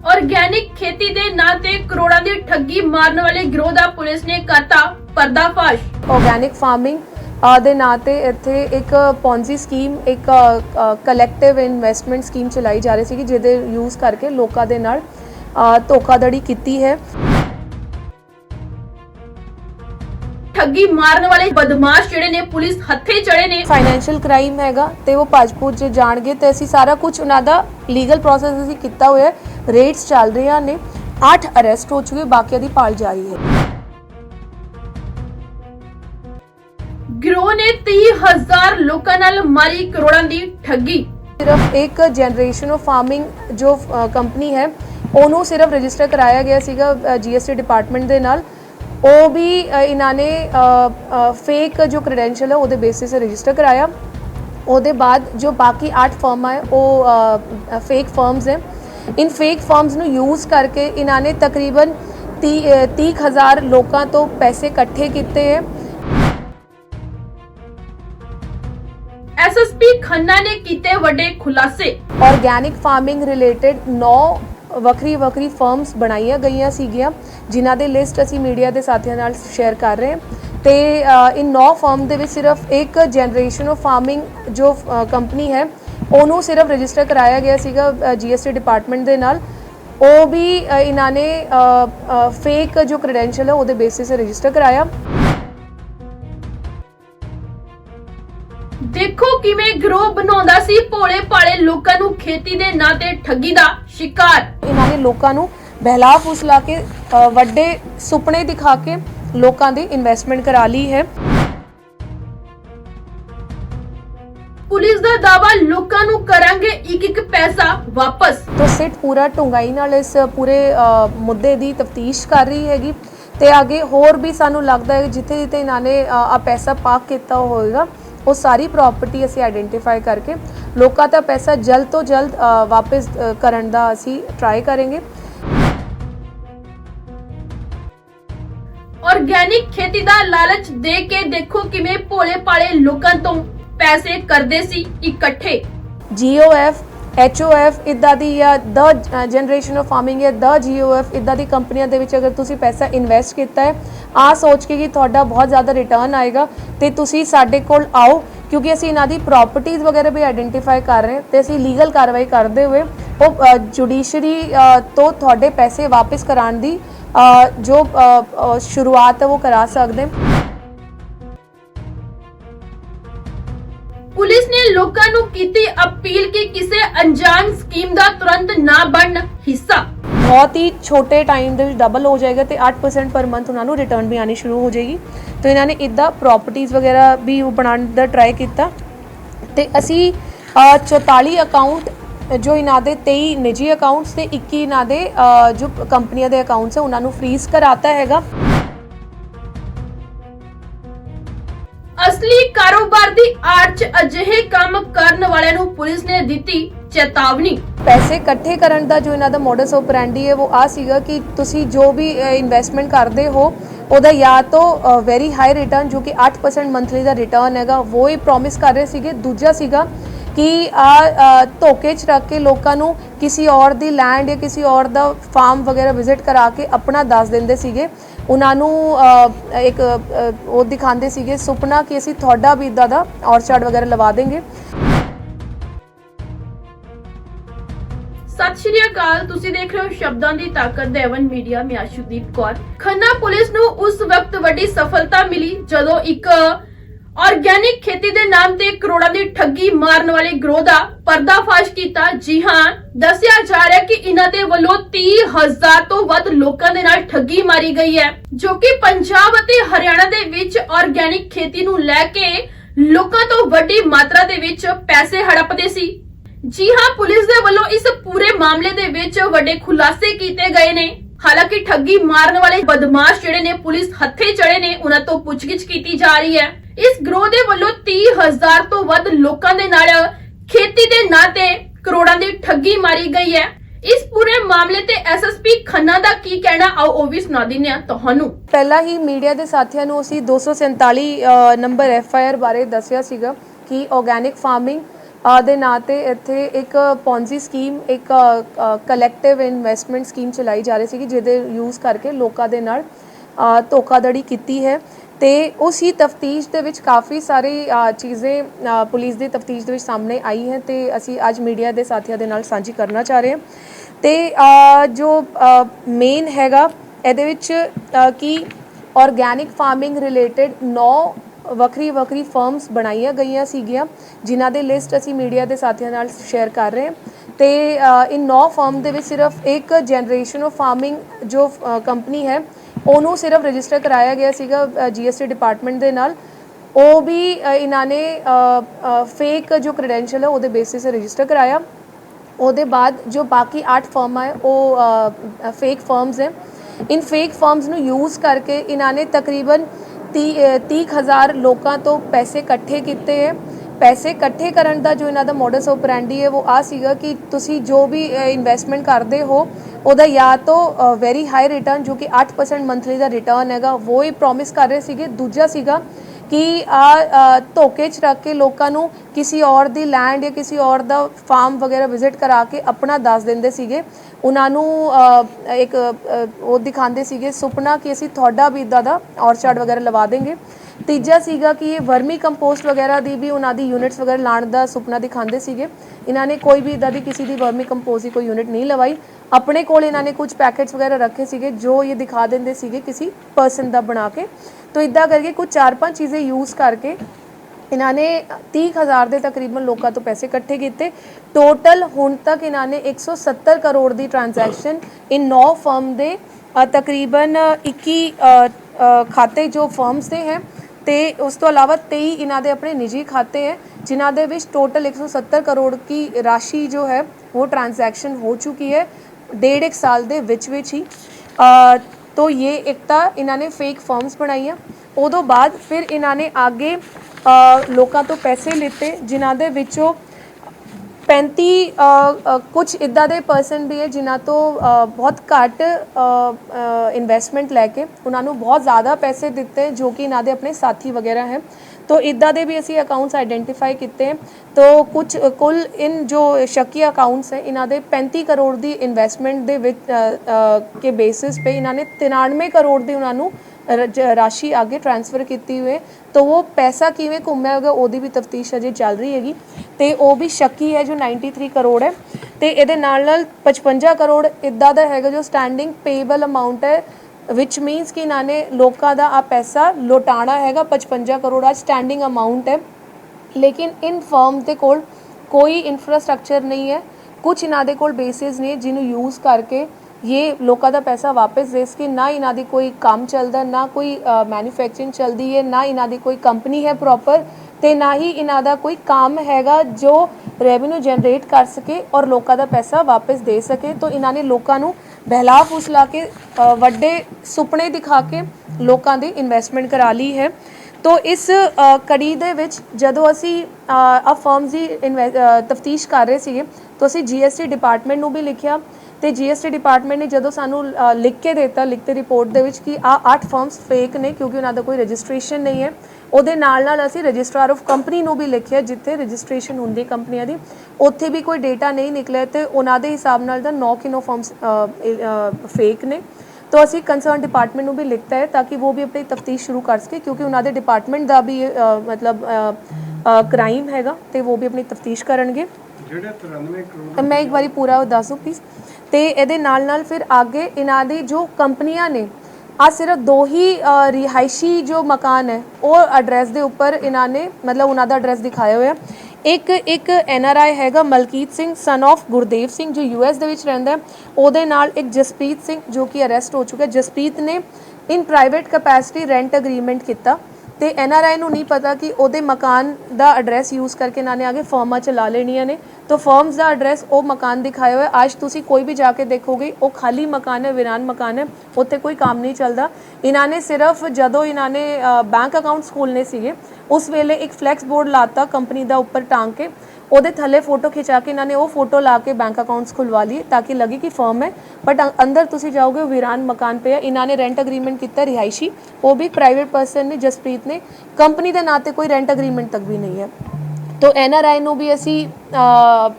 Organic ਖੇਤੀ ਦੇ ਨਾਂ ਤੇ ਕਰੋੜਾਂ ਦੀ ਠੱਗੀ ਮਾਰਨ ਵਾਲੇ ਗਿਰੋਹ ਦਾ ਪੁਲਿਸ ਨੇ ਕਰਤਾ ਪਰਦਾਫਾਸ਼। ਆਰਗੈਨਿਕ ਫਾਰਮਿੰਗ ਦੇ ਨਾਂ ਤੇ ਇੱਥੇ ਇੱਕ ਪੌਂਜੀ ਸਕੀਮ ਇੱਕ ਕਲੈਕਟਿਵ ਇਨਵੈਸਟਮੈਂਟ ਸਕੀਮ ਚਲਾਈ ਜਾ ਰਹੀ ਸੀ ਜਿਹਦੇ ਯੂਜ਼ ਕਰਕੇ ਲੋਕਾਂ ਦੇ ਨਾਲ ਧੋਖਾਧੜੀ ਕੀਤੀ ਹੈ। ਠੱਗੀ ਮਾਰਨ ਵਾਲੇ ਬਦਮਾਸ਼ ਜਿਹੜੇ ਨੇ ਪੁਲਿਸ ਹੱਥੇ ਚੜੇ ਨੇ। ਫਾਈਨੈਂਸ਼ੀਅਲ ਕ੍ਰਾਈਮ ਹੈਗਾ ਤੇ ਉਹ ਭੱਜ-ਭੁੱਜ ਜੇ ਜਾਣਗੇ ਤੇ ਅਸੀਂ ਸਾਰਾ ਕੁਝ ਉਹਨਾਂ ਦਾ ਲੀਗਲ ਪ੍ਰੋਸੈਸ ਅਸੀਂ ਕੀਤਾ ਹੋਇਆ ਹੈ ਰੇਟਸ ਚੱਲ ਰਹੀਆਂ ਨੇ। 8 ਅਰੈਸਟ ਹੋ ਚੁੱਕੇ ਬਾਕੀਆਂ ਦੀ ਭਾਲ ਜਾਰੀ ਹੈ। ਗਿਰੋਹ ਨੇ 30000 ਲੋਕਾਂ ਨਾਲ ਮਾਰੀ ਕਰੋੜਾਂ ਦੀ ਠੱਗੀ। ਸਿਰਫ ਇੱਕ ਜਨਰੇਸ਼ਨ ਆਫ ਫਾਰਮਿੰਗ ਜੋ ਕੰਪਨੀ ਹੈ ਉਹਨੂੰ ਸਿਰਫ ਰਜਿਸਟਰ ਕਰਾਇਆ ਗਿਆ ਸੀਗਾ ਜੀਐਸਟੀ ਡਿਪਾਰਟਮੈਂਟ ਦੇ ਨਾਲ। ਉਹ ਵੀ ਇਹਨਾਂ ਨੇ ਫੇਕ ਜੋ ਕ੍ਰੈਡੈਂਸ਼ੀਅਲ ਹੈ ਉਹਦੇ ਬੇਸਿਸ ਤੇ ਰਜਿਸਟਰ ਕਰਾਇਆ। ਉਹਦੇ ਬਾਅਦ ਜੋ ਬਾਕੀ 8 ਫਰਮਾਂ ਹੈ ਉਹ ਫੇਕ ਫਰਮਸ ਹੈ। ਇਨ ਫੇਕ ਫਰਮਸ ਨੂੰ ਯੂਜ਼ ਕਰਕੇ ਇਹਨਾਂ ਨੇ ਤਕਰੀਬਨ 30000 ਲੋਕਾਂ ਤੋਂ ਪੈਸੇ ਇਕੱਠੇ ਕੀਤੇ ਹੈ। ਐਸਐਸਪੀ ਖੰਨਾ ਨੇ ਕੀਤੇ ਵੱਡੇ ਖੁਲਾਸੇ। ਆਰਗੈਨਿਕ ਫਾਰਮਿੰਗ ਰਿਲੇਟਡ 9 ਵੱਖਰੀ ਵੱਖਰੀ ਫਰਮਸ ਬਣਾਈਆਂ ਗਈਆਂ ਸੀਗੀਆਂ ਜਿਨ੍ਹਾਂ ਦੇ ਲਿਸਟ ਅਸੀਂ ਮੀਡੀਆ ਦੇ ਸਾਥੀਆਂ ਨਾਲ ਸ਼ੇਅਰ ਕਰ ਰਹੇ ਹਾਂ। ਤੇ ਇਨ 9 ਫਰਮ ਦੇ ਵਿੱਚ ਸਿਰਫ ਇੱਕ ਜਨਰੇਸ਼ਨ ਆਫ ਫਾਰਮਿੰਗ ਜੋ ਕੰਪਨੀ ਹੈ ਉਹਨੂੰ ਸਿਰਫ ਰਜਿਸਟਰ ਕਰਾਇਆ ਗਿਆ ਸੀਗਾ ਜੀਐਸਟੀ ਡਿਪਾਰਟਮੈਂਟ ਦੇ ਨਾਲ। ਉਹ ਵੀ ਇਹਨਾਂ ਨੇ ਫੇਕ ਜੋ ਕ੍ਰੈਡੈਂਸ਼ੀਅਲ ਹੈ ਉਹਦੇ ਬੇਸਿਸ ਤੇ ਰਜਿਸਟਰ ਕਰਾਇਆ। ਦੇਖੋ ਕਿਵੇਂ ਗਿਰੋਹ ਬਣਾਉਂਦਾ ਸੀ ਭੋਲੇ ਭਾਲੇ ਲੋਕਾਂ ਨੂੰ ਖੇਤੀ ਦੇ ਨਾਂ ਤੇ ਠੱਗੀ ਦਾ ਸ਼ਿਕਾਰ। ਇਹਨਾਂ ਨੇ ਲੋਕਾਂ ਨੂੰ ਬਹਿਲਾ ਫੁਸਲਾ ਕੇ ਵੱਡੇ ਸੁਪਨੇ ਦਿਖਾ ਕੇ ਲੋਕਾਂ ਦੀ ਇਨਵੈਸਟਮੈਂਟ ਕਰਾ ਲਈ ਹੈ। ਪੁਲਿਸ ਦਾ ਦਾਵਾ ਲੋਕਾਂ ਨੂੰ ਕਰਾਂਗੇ ਇੱਕ ਇੱਕ ਪੈਸਾ ਵਾਪਸ। ਤੋ ਸਿਟ ਪੂਰਾ ਢੁੰਗਾਈ ਨਾਲ ਇਸ ਪੂਰੇ ਅ, ਮੁੱਦੇ ਦੀ ਤਫਤੀਸ਼ ਕਰ ਰਹੀ ਹੈਗੀ। ਤੇ ਅੱਗੇ ਹੋਰ ਵੀ ਸਾਨੂੰ ਲੱਗਦਾ ਹੈ ਜਿੱਥੇ ਜਿੱਥੇ ਇਹਨਾਂ ਨੇ ਅ, ਆ ਪੈਸਾ ਪਾਕ ਕੀਤਾ ਹੋਏਗਾ ਉਹ ਸਾਰੀ ਪ੍ਰਾਪਰਟੀ ਅਸੀਂ ਆਇਡੈਂਟੀਫਾਈ ਕਰਕੇ ਲੋਕਾਂ ਦਾ ਪੈਸਾ ਜਲਦ ਤੋਂ ਜਲਦ ਅ, ਵਾਪਸ ਅ, ਕਰਨ ਦਾ ਅਸੀਂ ਟਰਾਈ ਕਰਾਂਗੇ। ਆਰਗੈਨਿਕ ਖੇਤੀ ਦਾ ਲਾਲਚ ਦੇ ਕੇ ਦੇਖੋ ਕਿਵੇਂ ਭੋਲੇ ਭਾਲੇ ਲੋਕਾਂ ਤੋਂ ਪੈਸੇ ਕਰਦੇ ਸੀ ਇਕੱਠੇ। GOF HOF ਇਦਾਂ ਦੀ ਜਾਂ ਦ ਜਨਰੇਸ਼ਨ ਆਫ ਫਾਰਮਿੰਗ ਜਾਂ ਦ GOF ਇਦਾਂ ਦੀ ਕੰਪਨੀਆਂ ਦੇ ਵਿੱਚ ਅਗਰ ਤੁਸੀਂ ਪੈਸਾ ਇਨਵੈਸਟ ਕੀਤਾ ਹੈ ਆ ਸੋਚ ਕੇ ਕਿ ਤੁਹਾਡਾ ਬਹੁਤ ਜ਼ਿਆਦਾ ਰਿਟਰਨ ਆਏਗਾ ਤੇ ਤੁਸੀਂ ਸਾਡੇ ਕੋਲ ਆਓ, ਕਿਉਂਕਿ ਅਸੀਂ ਇਹਨਾਂ ਦੀ ਪ੍ਰਾਪਰਟੀਆਂ ਵਗੈਰਾ ਵੀ ਆਇਡੈਂਟੀਫਾਈ ਕਰ ਰਹੇ ਹਾਂ ਤੇ ਅਸੀਂ ਲੀਗਲ ਕਾਰਵਾਈ ਕਰਦੇ ਹੋਏ ਉਹ ਜੁਡੀਸ਼ਰੀ ਤੋਂ ਤੁਹਾਡੇ ਪੈਸੇ ਵਾਪਸ ਕਰਾਉਣ ਦੀ ਜੋ ਸ਼ੁਰੂਆਤ ਹੈ ਉਹ ਕਰਾ ਸਕਦੇ ਪੁਲਿਸ ਨੇ ਲੋਕਾਂ ਨੂੰ ਕੀਤੀ ਅਪੀਲ ਕਿ ਕਿਸੇ ਅਣਜਾਣ ਸਕੀਮ ਦਾ ਤੁਰੰਤ ਨਾ ਬਣਨ ਹਿੱਸਾ। ਬਹੁਤ ਹੀ ਛੋਟੇ ਟਾਈਮ ਦੇ ਵਿੱਚ ਡਬਲ ਹੋ ਜਾਏਗਾ ਤੇ 8% ਪਰ ਮੰਥ ਉਹਨਾਂ ਨੂੰ ਰਿਟਰਨ ਵੀ ਆਣੀ ਸ਼ੁਰੂ ਹੋ ਜਾਏਗੀ। ਤੇ ਇਹਨਾਂ ਨੇ ਇਦਾਂ ਪ੍ਰਾਪਰਟੀਆਂ ਵਗੈਰਾ ਵੀ ਬਣਾਉਣ ਦਾ ਟਰਾਈ ਕੀਤਾ। ਤੇ ਅਸੀਂ ਅ, 44 ਅਕਾਊਂਟ ਜੋ ਇਹਨਾਂ ਦੇ 23 ਨਿੱਜੀ ਅਕਾਊਂਟਸ ਤੇ 21 ਇਹਨਾਂ ਦੇ ਜੋ ਕੰਪਨੀਆਂ ਦੇ ਅਕਾਊਂਟਸ ਹੈ ਉਹਨਾਂ ਨੂੰ ਫ੍ਰੀਜ਼ ਕਰਾਤਾ ਹੈਗਾ। ਅਸਲੀ ਕਾਰੋਬਾਰ ਦੀ ਆੜ 'ਚ ਅਜਿਹੇ ਕੰਮ ਕਰਨ ਵਾਲਿਆਂ ਨੂੰ ਪੁਲਿਸ ਨੇ ਦਿੱਤੀ ਚੇਤਾਵਨੀ। ਪੈਸੇ ਇਕੱਠੇ ਕਰਨ ਦਾ ਜੋ ਇਹਨਾਂ ਦਾ ਮੋਡਸ ਆਪਰੈਂਡੀ ਹੈ, ਉਹ ਆ ਸੀਗਾ ਕਿ ਤੁਸੀਂ ਜੋ ਵੀ ਇਨਵੈਸਟਮੈਂਟ ਕਰਦੇ ਹੋ, ਉਹਦਾ ਜਾਂ ਤਾਂ ਵੈਰੀ ਹਾਈ ਰਿਟਰਨ ਜੋ ਕਿ 8% ਮੰਥਲੀ ਦਾ ਰਿਟਰਨ ਹੈਗਾ, ਉਹ ਹੀ ਪ੍ਰੋਮਿਸ ਕਰ ਰਹੇ ਸੀਗੇ। ਦੂਜਾ ਸੀਗਾ ਕਿ ਆ ਧੋਖੇ 'ਚ ਰੱਖ ਕੇ ਲੋਕਾਂ ਨੂੰ ਕਿਸੇ ਔਰ ਦੀ ਲੈਂਡ ਜਾਂ ਕਿਸੇ ਔਰ ਦਾ ਫਾਰਮ ਵਗੈਰਾ ਵਿਜ਼ਿਟ ਕਰਾ ਕੇ ਆਪਣਾ ਦੱਸ ਦਿੰਦੇ ਸੀਗੇ। ਉਹਨਾਂ ਨੂੰ ਇੱਕ ਉਹ ਦਿਖਾਉਂਦੇ ਸੀਗੇ, ਸੁਪਨਾ ਕਿ ਅਸੀਂ ਤੁਹਾਡਾ ਵੀ ਇਦਾਂ ਦਾ ਔਰਚਾਰਡ ਵਗੈਰਾ ਲਵਾ ਦੇਂਗੇ। ਸਤਿ ਸ਼੍ਰੀ ਅਕਾਲ, ਤੁਸੀਂ ਦੇਖ ਰਹੇ ਹੋ ਸ਼ਬਦਾਂ ਦੀ ਤਾਕਤ ਦੇਵਨ ਮੀਡੀਆ, ਮੈਂ ਆਸ਼ੂਦੀਪ ਕੌਰ। ਖੰਨਾ ਪੁਲਿਸ ਨੂੰ ਉਸ ਵਕਤ ਵੱਡੀ ਸਫਲਤਾ ਮਿਲੀ ਜਦੋਂ ਇੱਕ ਆਰਗੈਨਿਕ ਖੇਤੀ ਦੇ ਨਾਮ ਤੇ ਕਰੋੜਾਂ ਦੀ ਠੱਗੀ ਮਾਰਨ ਵਾਲੇ ਗਰੋਹ ਦਾ ਪਰਦਾਫਾਸ਼ ਕੀਤਾ। ਜੀ ਹਾਂ, ਦੱਸਿਆ ਜਾ ਰਿਹਾ ਕਿ ਇਹਨਾਂ ਦੇ ਵੱਲੋਂ 30000 ਤੋਂ ਵੱਧ ਲੋਕਾਂ ਦੇ ਨਾਲ ਠੱਗੀ ਮਾਰੀ ਗਈ ਹੈ, ਜੋ ਕਿ ਪੰਜਾਬ ਅਤੇ ਹਰਿਆਣਾ ਦੇ ਵਿੱਚ ਆਰਗੈਨਿਕ ਖੇਤੀ ਨੂੰ ਲੈ ਕੇ ਲੋਕਾਂ ਤੋਂ ਵੱਡੀ ਮਾਤਰਾ ਦੇ ਵਿੱਚ ਪੈਸੇ ਹੜਪਦੇ ਸੀ। ਜੀ ਹਾਂ, ਪੁਲਿਸ ਦੇ ਵੱਲੋਂ ਇਸ ਪੂਰੇ ਮਾਮਲੇ ਦੇ ਵਿੱਚ ਵੱਡੇ ਖੁਲਾਸੇ ਕੀਤੇ ਗਏ ਨੇ। ਹਾਲਾਂਕਿ ਠੱਗੀ ਮਾਰਨ ਵਾਲੇ ਬਦਮਾਸ਼ ਜਿਹੜੇ ਨੇ, ਪੁਲਿਸ ਹੱਥੇ ਚੜੇ ਨੇ, ਉਹਨਾਂ ਤੋਂ ਪੁੱਛਗਿੱਛ ਕੀਤੀ ਜਾ ਰਹੀ ਹੈ। ਇਸ ਗਰੋਹ ਦੇ ਵੱਲੋਂ 30000 ਤੋਂ ਵੱਧ ਲੋਕਾਂ ਦੇ ਨਾਲ ਖੇਤੀ ਦੇ ਨਾਂ ਤੇ ਕਰੋੜਾਂ ਦੀ ਠੱਗੀ ਮਾਰੀ ਗਈ ਹੈ। ਇਸ ਪੂਰੇ ਮਾਮਲੇ ਤੇ ਐਸਐਸਪੀ ਖੰਨਾ ਦਾ ਕੀ ਕਹਿਣਾ ਆਓ ਉਹ ਵੀ ਸੁਣਾ ਦਿੰਦੇ ਹਾਂ ਤੁਹਾਨੂੰ। ਪਹਿਲਾਂ ਹੀ ਮੀਡੀਆ ਦੇ ਸਾਥੀਆਂ ਨੂੰ ਅਸੀਂ 247 ਨੰਬਰ ਐਫ ਬਾਰੇ ਦੱਸਿਆ ਸੀਗਾ ਕਿ ਆਰਗੈਨਿਕ ਫਾਰਮਿੰਗ ਦੇ ਨਾਂ ਤੇ ਇੱਥੇ ਇੱਕ ਪੌਂਜੀ ਸਕੀਮ ਇੱਕ ਕਲੈਕਟਿਵ ਇਨਵੈਸਟਮੈਂਟ ਸਕੀਮ ਚਲਾਈ ਜਾ ਰਹੀ ਸੀ ਜਿਹਦੇ ਯੂਜ਼ ਕਰਕੇ ਲੋਕਾਂ ਦੇ ਨਾਲ ਅ, ਧੋਖਾਧੜੀ ਕੀਤੀ ਹੈ। ਤੇ ਉਸ ਹੀ ਤਫਤੀਸ਼ ਦੇ ਵਿੱਚ ਕਾਫੀ ਸਾਰੀ ਅ, ਪੁਲਿਸ ਦੀ ਤਫਤੀਸ਼ ਦੇ ਵਿੱਚ ਸਾਹਮਣੇ ਆਈ ਹੈ ਤੇ ਅਸੀਂ ਅੱਜ ਮੀਡੀਆ ਦੇ ਸਾਥੀਆਂ ਦੇ ਨਾਲ ਸਾਂਝੀ ਕਰਨਾ ਚਾਹ ਰਹੇ ਹਾਂ। ਤੇ ਜੋ ਮੇਨ ਹੈਗਾ ਇਹਦੇ ਵਿੱਚ ਕਿ ਆਰਗੈਨਿਕ ਫਾਰਮਿੰਗ ਰਿਲੇਟਡ 9 ਵੱਖਰੀ ਵੱਖਰੀ ਫਰਮਸ ਬਣਾਈਆਂ ਗਈਆਂ ਸੀਗੀਆਂ ਜਿਨ੍ਹਾਂ ਦੇ ਲਿਸਟ ਅਸੀਂ ਮੀਡੀਆ ਦੇ ਸਾਥੀਆਂ ਨਾਲ ਸ਼ੇਅਰ ਕਰ ਰਹੇ ਹਾਂ। ਤੇ ਅ, ਇਨ 9 ਫਰਮ ਦੇ ਵਿੱਚ ਸਿਰਫ ਇੱਕ ਜਨਰੇਸ਼ਨ ਆਫ ਫਾਰਮਿੰਗ ਜੋ ਕੰਪਨੀ ਹੈ ਉਹਨੂੰ ਸਿਰਫ ਰਜਿਸਟਰ ਕਰਾਇਆ ਗਿਆ ਸੀਗਾ ਜੀਐਸਟੀ ਡਿਪਾਰਟਮੈਂਟ ਦੇ ਨਾਲ। ਉਹ ਵੀ ਇਹਨਾਂ ਨੇ ਫੇਕ ਜੋ ਕ੍ਰੈਡੈਂਸ਼ੀਅਲ ਹੈ, ਉਹਦੇ ਬੇਸਿਸ ਤੇ ਰਜਿਸਟਰ ਕਰਾਇਆ। ਉਹਦੇ ਬਾਅਦ ਜੋ ਬਾਕੀ 8 ਫਰਮਾਂ ਹੈ ਉਹ ਫੇਕ ਫਰਮਸ ਹੈ। ਇਨ ਫੇਕ ਫਰਮਸ ਨੂੰ ਯੂਜ਼ ਕਰਕੇ ਇਹਨਾਂ ਨੇ ਤਕਰੀਬਨ 30000 ਲੋਕਾਂ ਤੋਂ ਪੈਸੇ ਇਕੱਠੇ ਕੀਤੇ ਹੈ। ਪੈਸੇ ਇਕੱਠੇ ਕਰਨ ਦਾ ਜੋ ਇਹਨਾਂ ਦਾ ਮੋਡਸ ਆਪਰੈਂਡੀ ਹੈ, ਉਹ ਆ ਸੀਗਾ ਕਿ ਤੁਸੀਂ ਜੋ ਵੀ ਇਨਵੈਸਟਮੈਂਟ ਕਰਦੇ ਹੋ ਉਹਦਾ ਜਾਂ ਤਾਂ ਵੈਰੀ ਹਾਈ ਰਿਟਰਨ ਜੋ ਕਿ 8% ਮੰਥਲੀ ਦਾ ਰਿਟਰਨ ਹੈਗਾ, ਉਹ ਹੀ ਪ੍ਰੋਮਿਸ ਕਰ ਰਹੇ ਸੀਗੇ। ਦੂਜਾ ਸੀਗਾ ਕਿ ਆ ਧੋਕੇ ਚ ਰੱਖ ਕੇ ਲੋਕਾਂ ਨੂੰ ਕਿਸੇ ਔਰ ਦੀ ਲੈਂਡ ਜਾਂ ਕਿਸੇ ਔਰ ਦਾ ਫਾਰਮ ਵਗੈਰਾ ਵਿਜ਼ਿਟ ਕਰਾ ਕੇ ਆਪਣਾ ਦੱਸ ਦਿੰਦੇ ਸੀਗੇ। ਉਹਨਾਂ ਨੂੰ ਇੱਕ ਉਹ ਦਿਖਾਉਂਦੇ ਸੀਗੇ, ਸੁਪਨਾ ਕਿ ਅਸੀਂ ਤੁਹਾਡਾ ਵੀ ਇਦਾਂ ਦਾ ਔਰਚਾਰਡ ਵਗੈਰਾ ਲਵਾ ਦੇਂਗੇ। ਤੀਜਾ ਸੀਗਾ ਕਿ ਇਹ ਵਰਮੀ ਕੰਪੋਸਟ ਵਗੈਰਾ ਦੀ ਵੀ ਉਹਨਾਂ ਦੀ ਯੂਨਿਟਸ ਵਗੈਰਾ ਲਾਉਣ ਦਾ ਸੁਪਨਾ ਦਿਖਾਉਂਦੇ ਸੀਗੇ। ਇਹਨਾਂ ਨੇ ਕੋਈ ਵੀ ਇਦਾਂ ਦੀ ਕਿਸੇ ਦੀ ਵਰਮੀ ਕੰਪੋਸਟ ਦੀ ਕੋਈ ਯੂਨਿਟ ਨਹੀਂ ਲਵਾਈ। ਆਪਣੇ ਕੋਲ ਇਹਨਾਂ ਨੇ ਕੁਝ ਪੈਕੇਟਸ ਵਗੈਰਾ ਰੱਖੇ ਸੀਗੇ, ਜੋ ਇਹ ਦਿਖਾ ਦਿੰਦੇ ਸੀਗੇ ਕਿਸੇ ਪਰਸਨ ਦਾ ਬਣਾ ਕੇ। ਤੋ ਇਦਾਂ ਕਰਕੇ ਕੁਝ ਚਾਰ ਪੰਜ ਚੀਜ਼ें ਯੂਜ਼ ਕਰਕੇ ਇਹਨਾਂ ਨੇ 30000 ਦੇ ਤਕਰੀਬਨ ਲੋਕਾਂ ਤੋਂ ਪੈਸੇ ਇਕੱਠੇ ਕੀਤੇ। ਟੋਟਲ ਹੁਣ ਤੱਕ ਇਹਨਾਂ ਨੇ 170 ਕਰੋੜ ਦੀ ਟ੍ਰਾਂਜੈਕਸ਼ਨ ਇਨ ਨੌ ਫਰਮ ਦੇ ਤਕਰੀਬਨ 21 ਖਾਤੇ ਜੋ ਫਰਮਸ ਦੇ ਹੈ ਤੇ ਉਸ ਤੋਂ ਇਲਾਵਾ 23 ਇਹਨਾਂ ਦੇ ਆਪਣੇ ਨਿੱਜੀ ਖਾਤੇ ਹੈ ਜਿਨ੍ਹਾਂ ਦੇ ਵਿੱਚ ਟੋਟਲ 170 ਕਰੋੜ ਕੀ ਰਾਸ਼ੀ ਜੋ ਹੈ ਉਹ ਟ੍ਰਾਂਜੈਕਸ਼ਨ ਹੋ ਚੁੱਕੀ ਹੈ ਡੇਢ ਇੱਕ ਸਾਲ ਦੇ ਵਿੱਚ ਵਿੱਚ ਹੀ। ਅ, ਤੋ ਇਹ ਇੱਕ ਤਾਂ ਇਹਨਾਂ ਨੇ ਫੇਕ ਫਰਮਸ ਬਣਾਈਆਂ। ਉਦੋਂ ਬਾਅਦ ਫਿਰ ਇਹਨਾਂ ਨੇ ਅੱਗੇ ਅ, ਲੋਕਾਂ ਤੋਂ ਪੈਸੇ ਲਿੱਤੇ ਜਿਨ੍ਹਾਂ ਦੇ ਵਿੱਚੋਂ 35 ਕੁਝ ਇਦਾਂ ਦੇ ਪਰਸਨ ਵੀ ਹੈ ਜਿਨ੍ਹਾਂ ਤੋਂ ਬਹੁਤ ਘੱਟ ਇਨਵੈਸਟਮੈਂਟ ਲੈ ਕੇ ਉਹਨਾਂ ਨੂੰ ਬਹੁਤ ਜ਼ਿਆਦਾ ਪੈਸੇ ਦਿੱਤੇ ਜੋ ਕਿ ਇਹਨਾਂ ਦੇ ਆਪਣੇ ਸਾਥੀ ਵਗੈਰਾ ਹੈ। ਤੋ ਇਦਾਂ ਦੇ ਵੀ ਅਸੀਂ ਅਕਾਊਂਟਸ ਆਈਡੈਂਟੀਫਾਈ ਕੀਤੇ। ਤੋ ਕੁਝ ਕੁੱਲ ਇਨ ਜੋ ਸ਼ੱਕੀ ਅਕਾਊਂਟਸ ਹੈ ਇਹਨਾਂ ਦੇ 35 ਕਰੋੜ ਦੀ ਇਨਵੈਸਟਮੈਂਟ ਦੇ ਵਿੱਚ ਅ, ਕੇ ਬੇਸਿਸ 'ਤੇ ਇਹਨਾਂ ਨੇ 93 ਕਰੋੜ ਦੀ ਉਹਨਾਂ ਨੂੰ ਰਾਸ਼ੀ ਅੱਗੇ ਟ੍ਰਾਂਸਫਰ ਕੀਤੀ ਹੋਏ, ਤਾਂ ਉਹ ਪੈਸਾ ਕਿਵੇਂ ਘੁੰਮਿਆ ਹੋਗਾ ਉਹਦੀ ਵੀ ਤਫਤੀਸ਼ ਅਜੇ ਚੱਲ ਰਹੀ ਹੈਗੀ। ਤੇ ਉਹ ਵੀ ਸ਼ੱਕੀ ਹੈ ਜੋ 93 ਕਰੋੜ ਹੈ। ਤੇ ਇਹਦੇ ਨਾਲ ਨਾਲ 55 ਕਰੋੜ ਇਦਾਂ ਦਾ ਹੈਗਾ ਜੋ ਸਟੈਂਡਿੰਗ ਪੇਬਲ ਅਮਾਉਂਟ ਹੈ ਵਿਚ ਮੀਨਸ ਕਿ ਇਹਨਾਂ ਨੇ ਲੋਕਾਂ ਦਾ ਆ ਪੈਸਾ ਲੋਟਾਣਾ ਹੈਗਾ 55 ਕਰੋੜ ਆ ਸਟੈਂਡਿੰਗ ਅਮਾਉਂਟ ਹੈ। ਲੇਕਿਨ ਇਨ ਫਰਮ ਦੇ ਕੋਲ ਕੋਈ ਇਨਫਰਾਸਟ੍ਰਕਚਰ ਨਹੀਂ ਹੈ। ਕੁਝ ਇਹਨਾਂ ਦੇ ਕੋਲ ਬੇਸਿਸ ਨੇ ਜਿਹਨੂੰ ਯੂਜ਼ ਕਰਕੇ ਇਹ ਲੋਕਾਂ ਦਾ ਪੈਸਾ ਵਾਪਸ ਦੇ ਸਕੇ ਨਾ ਇਹਨਾਂ ਦੀ ਕੋਈ ਕੰਮ ਚੱਲਦਾ ਨਾ ਕੋਈ ਮੈਨੂਫੈਕਚਰਿੰਗ ਚੱਲਦੀ ਹੈ ਨਾ ਇਹਨਾਂ ਦੀ ਕੋਈ ਕੰਪਨੀ ਹੈ ਪ੍ਰੋਪਰ ਤੇ ਨਾ ਹੀ ਇਹਨਾਂ ਦਾ ਕੋਈ ਕੰਮ ਹੈਗਾ ਜੋ ਰੈਵਨਿਊ ਜਨਰੇਟ ਕਰ ਸਕੇ ਔਰ ਲੋਕਾਂ ਦਾ ਪੈਸਾ ਵਾਪਸ ਦੇ ਸਕੇ ਤੋਂ ਇਹਨਾਂ ਨੇ ਲੋਕਾਂ ਨੂੰ ਬਹਿਲਾ ਫੁਸਲਾ ਕੇ ਵੱਡੇ ਸੁਪਨੇ ਦਿਖਾ ਕੇ ਲੋਕਾਂ ਦੀ ਇਨਵੈਸਟਮੈਂਟ ਕਰਾ ਲਈ ਹੈ ਤੋ ਇਸ ਕੜੀ ਦੇ ਵਿੱਚ ਜਦੋਂ ਅਸੀਂ ਆ ਫਰਮਸ ਦੀ ਤਫਤੀਸ਼ ਕਰ ਰਹੇ ਸੀਗੇ ਤਾਂ ਅਸੀਂ ਜੀਐਸਟੀ ਡਿਪਾਰਟਮੈਂਟ ਨੂੰ ਵੀ ਲਿਖਿਆ ਤੇ ਜੀਐਸਟੀ ਡਿਪਾਰਟਮੈਂਟ ਨੇ ਜਦੋਂ ਸਾਨੂੰ ਲਿਖ ਕੇ ਦਿੱਤਾ ਲਿਖਤੀ ਰਿਪੋਰਟ ਦੇ ਵਿੱਚ ਕਿ ਆ 8 ਫਰਮਸ ਫੇਕ ਨੇ ਕਿਉਂਕਿ ਉਹਨਾਂ ਦਾ ਕੋਈ ਰਜਿਸਟ੍ਰੇਸ਼ਨ ਨਹੀਂ ਹੈ। ਉਹਦੇ ਨਾਲ ਨਾਲ ਅਸੀਂ ਰਜਿਸਟਰਾਰ ਆਫ ਕੰਪਨੀ ਨੂੰ ਵੀ ਲਿਖਿਆ ਜਿੱਥੇ ਰਜਿਸਟ੍ਰੇਸ਼ਨ ਹੁੰਦੀ ਕੰਪਨੀਆਂ ਦੀ। ਉੱਥੇ ਵੀ ਕੋਈ ਡੇਟਾ ਨਹੀਂ ਨਿਕਲਿਆ ਤੇ ਉਹਨਾਂ ਦੇ ਹਿਸਾਬ ਨਾਲ ਤਾਂ 9 ਕਿਨੋ ਫਰਮਸ ਫੇਕ ਨੇ। तो ਅਸੀਂ ਕੰਸਰਨ ਡਿਪਾਰਟਮੈਂਟ ਨੂੰ ਵੀ ਲਿਖਤਾ ਹੈ ਤਾਂ ਕਿ ਉਹ ਵੀ ਆਪਣੀ ਤਫਤੀਸ਼ ਸ਼ੁਰੂ ਕਰ ਸਕੇ ਕਿਉਂਕਿ ਉਹਨਾਂ ਦੇ ਡਿਪਾਰਟਮੈਂਟ ਦਾ ਵੀ ਮਤਲਬ ਕ੍ਰਾਈਮ ਹੈਗਾ ਤੇ ਉਹ ਵੀ ਆਪਣੀ ਤਫਤੀਸ਼ ਕਰਨਗੇ। ਜਿਹੜੇ 93 ਕਰੋੜ ਮੈਂ ਇੱਕ ਵਾਰੀ ਪੂਰਾ ਦੱਸ ਪਲੀਜ਼ ਤੇ ਇਹਦੇ ਨਾਲ ਨਾਲ ਫਿਰ ਅੱਗੇ ਇਹਨਾਂ ਦੀ ਜੋ ਕੰਪਨੀਆਂ ਨੇ ਆ ਸਿਰਫ ਦੋ ਹੀ ਰਿਹਾਇਸ਼ੀ ਜੋ ਮਕਾਨ ਹੈ, ਉਹ ਐਡਰੈਸ ਦੇ ਉੱਪਰ ਇਹਨਾਂ ਨੇ, ਮਤਲਬ ਉਹਨਾਂ ਦਾ ਐਡਰੈਸ ਦਿਖਾਇਆ ਹੋਇਆ। ਇੱਕ ਇੱਕ ਐਨ ਆਰ ਆਈ ਹੈਗਾ ਮਲਕੀਤ ਸਿੰਘ ਸਨ of ਗੁਰਦੇਵ ਸਿੰਘ, ਜੋ ਯੂ ਐਸ ਦੇ ਵਿੱਚ ਰਹਿੰਦਾ ਉਹਦੇ ਨਾਲ ਇੱਕ ਜਸਪ੍ਰੀਤ ਸਿੰਘ ਜੋ ਕਿ ਅਰੈਸਟ ਹੋ ਚੁੱਕਾ ਜਸਪ੍ਰੀਤ ਨੇ in private capacity rent agreement ਕੀਤਾ। ਤੇ ਐਨ ਆਰ ਆਈ ਨੂੰ ਨਹੀਂ ਪਤਾ ਕਿ ਉਹਦੇ ਮਕਾਨ ਦਾ ਐਡਰੈਸ ਯੂਜ਼ ਕਰਕੇ ਇਹਨਾਂ ਨੇ ਆਗੇ ਫਰਮਾਂ ਚਲਾ ਲੈਣੀਆਂ ਨੇ। ਤਾਂ ਫਰਮਸ ਦਾ ਐਡਰੈਸ ਉਹ ਮਕਾਨ ਦਿਖਾਇਆ ਹੋਇਆ। ਅੱਜ ਤੁਸੀਂ ਕੋਈ ਵੀ ਜਾ ਕੇ ਦੇਖੋਗੇ, ਉਹ ਖਾਲੀ ਮਕਾਨ ਹੈ, ਵਿਰਾਨ ਮਕਾਨ ਹੈ, ਉੱਥੇ ਕੋਈ ਕੰਮ ਨਹੀਂ ਚੱਲਦਾ। ਇਹਨਾਂ ਨੇ ਸਿਰਫ ਜਦੋਂ ਇਹਨਾਂ ਨੇ ਬੈਂਕ ਅਕਾਊਂਟਸ ਖੋਲ੍ਹਣੇ ਸੀਗੇ, ਉਸ ਵੇਲੇ ਇੱਕ ਫਲੈਕਸ ਬੋਰਡ ਲਾਤਾ ਕੰਪਨੀ ਦਾ ਉੱਪਰ ਟਾਂਗ ਕੇ। ਉਹਦੇ ਥੱਲੇ ਫੋਟੋ ਖਿਚਾ ਕੇ ਇਹਨਾਂ ਨੇ ਉਹ ਫੋਟੋ ਲਾ ਕੇ ਬੈਂਕ ਅਕਾਊਂਟਸ ਖੁਲਵਾ ਲਈ ਤਾਂ ਕਿ ਲੱਗੇ ਕਿ ਫਰਮ ਹੈ। ਬਟ ਅੰਦਰ ਤੁਸੀਂ ਜਾਓਗੇ ਵੀਰਾਨ ਮਕਾਨ ਪਿਆ। ਇਹਨਾਂ ਨੇ ਰੈਂਟ ਅਗਰੀਮੈਂਟ ਕੀਤਾ ਰਿਹਾਇਸ਼ੀ। ਉਹ ਵੀ ਪ੍ਰਾਈਵੇਟ ਪਰਸਨ ਨੇ, ਜਸਪ੍ਰੀਤ ਨੇ। ਕੰਪਨੀ ਦੇ ਨਾਂ ਤੇ ਕੋਈ ਰੈਂਟ ਅਗਰੀਮੈਂਟ ਤੱਕ ਵੀ ਨਹੀਂ ਹੈ। ਤੋ ਐਨਆਰਆਈ ਨੂੰ ਵੀ ਅਸੀਂ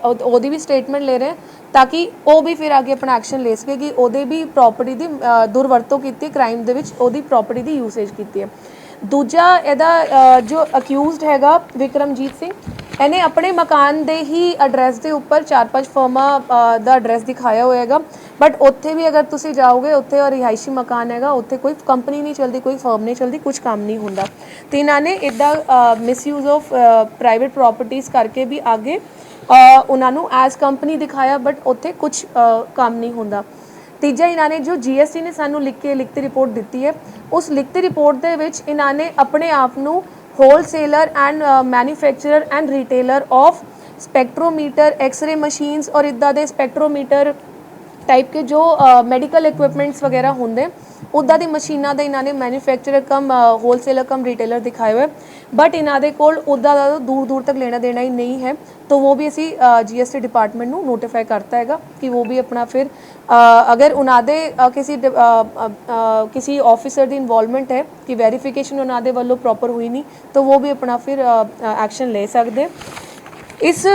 ਉਹਦੀ ਵੀ ਸਟੇਟਮੈਂਟ ਲੈ ਰਹੇ ਹਾਂ ਤਾਂ ਕਿ ਉਹ ਵੀ ਫਿਰ ਅੱਗੇ ਆਪਣਾ ਐਕਸ਼ਨ ਲੈ ਸਕੇ ਕਿ ਉਹਦੇ ਵੀ ਪ੍ਰਾਪਰਟੀ ਦੀ ਦੁਰਵਰਤੋਂ ਕੀਤੀ ਕ੍ਰਾਈਮ ਦੇ ਵਿੱਚ ਉਹਦੀ ਪ੍ਰਾਪਰਟੀ ਦੀ ਯੂਸੇਜ ਕੀਤੀ ਹੈ। ਦੂਜਾ ਇਹਦਾ ਜੋ ਅਕਿਊਜ਼ਡ ਹੈਗਾ ਵਿਕਰਮਜੀਤ ਸਿੰਘ ਇਹਨੇ ਆਪਣੇ ਮਕਾਨ ਦੇ ਹੀ ਐਡਰੈਸ ਦੇ ਉੱਪਰ ਚਾਰ ਪੰਜ ਫਰਮਾਂ ਅ, ਦਾ ਐਡਰੈਸ ਦਿਖਾਇਆ ਹੋਇਆ ਹੈਗਾ ਬਟ ਉੱਥੇ ਵੀ ਅਗਰ ਤੁਸੀਂ ਜਾਓਗੇ ਉੱਥੇ ਉਹ ਰਿਹਾਇਸ਼ੀ ਮਕਾਨ ਹੈਗਾ ਉੱਥੇ ਕੋਈ ਕੰਪਨੀ ਨਹੀਂ ਚੱਲਦੀ ਕੋਈ ਫਰਮ ਨਹੀਂ ਚੱਲਦੀ ਕੁਝ ਕੰਮ ਨਹੀਂ ਹੁੰਦਾ। ਤੇ ਇਹਨਾਂ ਨੇ ਇਦਾਂ ਮਿਸਯੂਜ਼ ਆਫ ਪ੍ਰਾਈਵੇਟ ਪ੍ਰਾਪਰਟੀਆਂ ਕਰਕੇ ਵੀ ਅੱਗੇ ਅ, ਉਹਨਾਂ ਨੂੰ ਐਜ਼ ਕੰਪਨੀ ਦਿਖਾਇਆ ਬਟ ਉੱਥੇ ਕੁਝ ਕੰਮ ਨਹੀਂ ਹੁੰਦਾ। ਤੀਜਾ ਇਹਨਾਂ ਨੇ ਜੋ ਜੀਐਸਟੀ ਨੇ ਸਾਨੂੰ ਲਿਖ ਕੇ ਲਿਖਤੀ ਰਿਪੋਰਟ ਦਿੱਤੀ ਹੈ ਉਸ ਲਿਖਤੀ ਰਿਪੋਰਟ ਦੇ ਵਿੱਚ ਇਹਨਾਂ ਨੇ ਆਪਣੇ ਆਪ ਨੂੰ wholesaler and manufacturer and retailer of spectrometer x-ray machines ਔਰ ਇਦਾਂ ਦੇ ਸਪੈਕਟ੍ਰੋਮੀਟਰ ਟਾਈਪ ਕੇ ਜੋ ਮੈਡੀਕਲ ਇਕਵਿਪਮੈਂਟਸ ਵਗੈਰਾ ਹੁੰਦੇ ਉੱਦਾਂ ਦੀ ਮਸ਼ੀਨਾਂ ਦਾ ਇਹਨਾਂ ਨੇ manufacturer cum wholesaler cum retailer ਦਿਖਾਏ ਹੋਏ। ਬਟ ਇਹਨਾਂ ਦੇ ਕੋਲ ਉੱਦਾਂ ਦਾ ਦੂਰ ਦੂਰ ਤੱਕ ਲੈਣਾ ਦੇਣਾ ਹੀ ਨਹੀਂ ਹੈ। ਤਾਂ ਉਹ ਵੀ ਅਸੀਂ ਜੀਐਸਟੀ ਡਿਪਾਰਟਮੈਂਟ ਨੂੰ ਨੋਟੀਫਾਈ ਕਰਤਾ ਹੈਗਾ ਕਿ ਉਹ ਵੀ ਆਪਣਾ ਫਿਰ ਅਗਰ ਉਹਨਾਂ ਦੇ ਕਿਸੇ ਡਿ- ਕਿਸੇ ਆਫੀਸਰ ਦੀ ਇਨਵੋਲਵਮੈਂਟ ਹੈ ਕਿ ਵੈਰੀਫਿਕੇਸ਼ਨ ਉਹਨਾਂ ਦੇ ਵੱਲੋਂ ਪ੍ਰੋਪਰ ਹੋਈ ਨਹੀਂ, ਤਾਂ ਉਹ ਵੀ ਆਪਣਾ ਫਿਰ ਐਕਸ਼ਨ ਲੈ ਸਕਦੇ। ਇਸ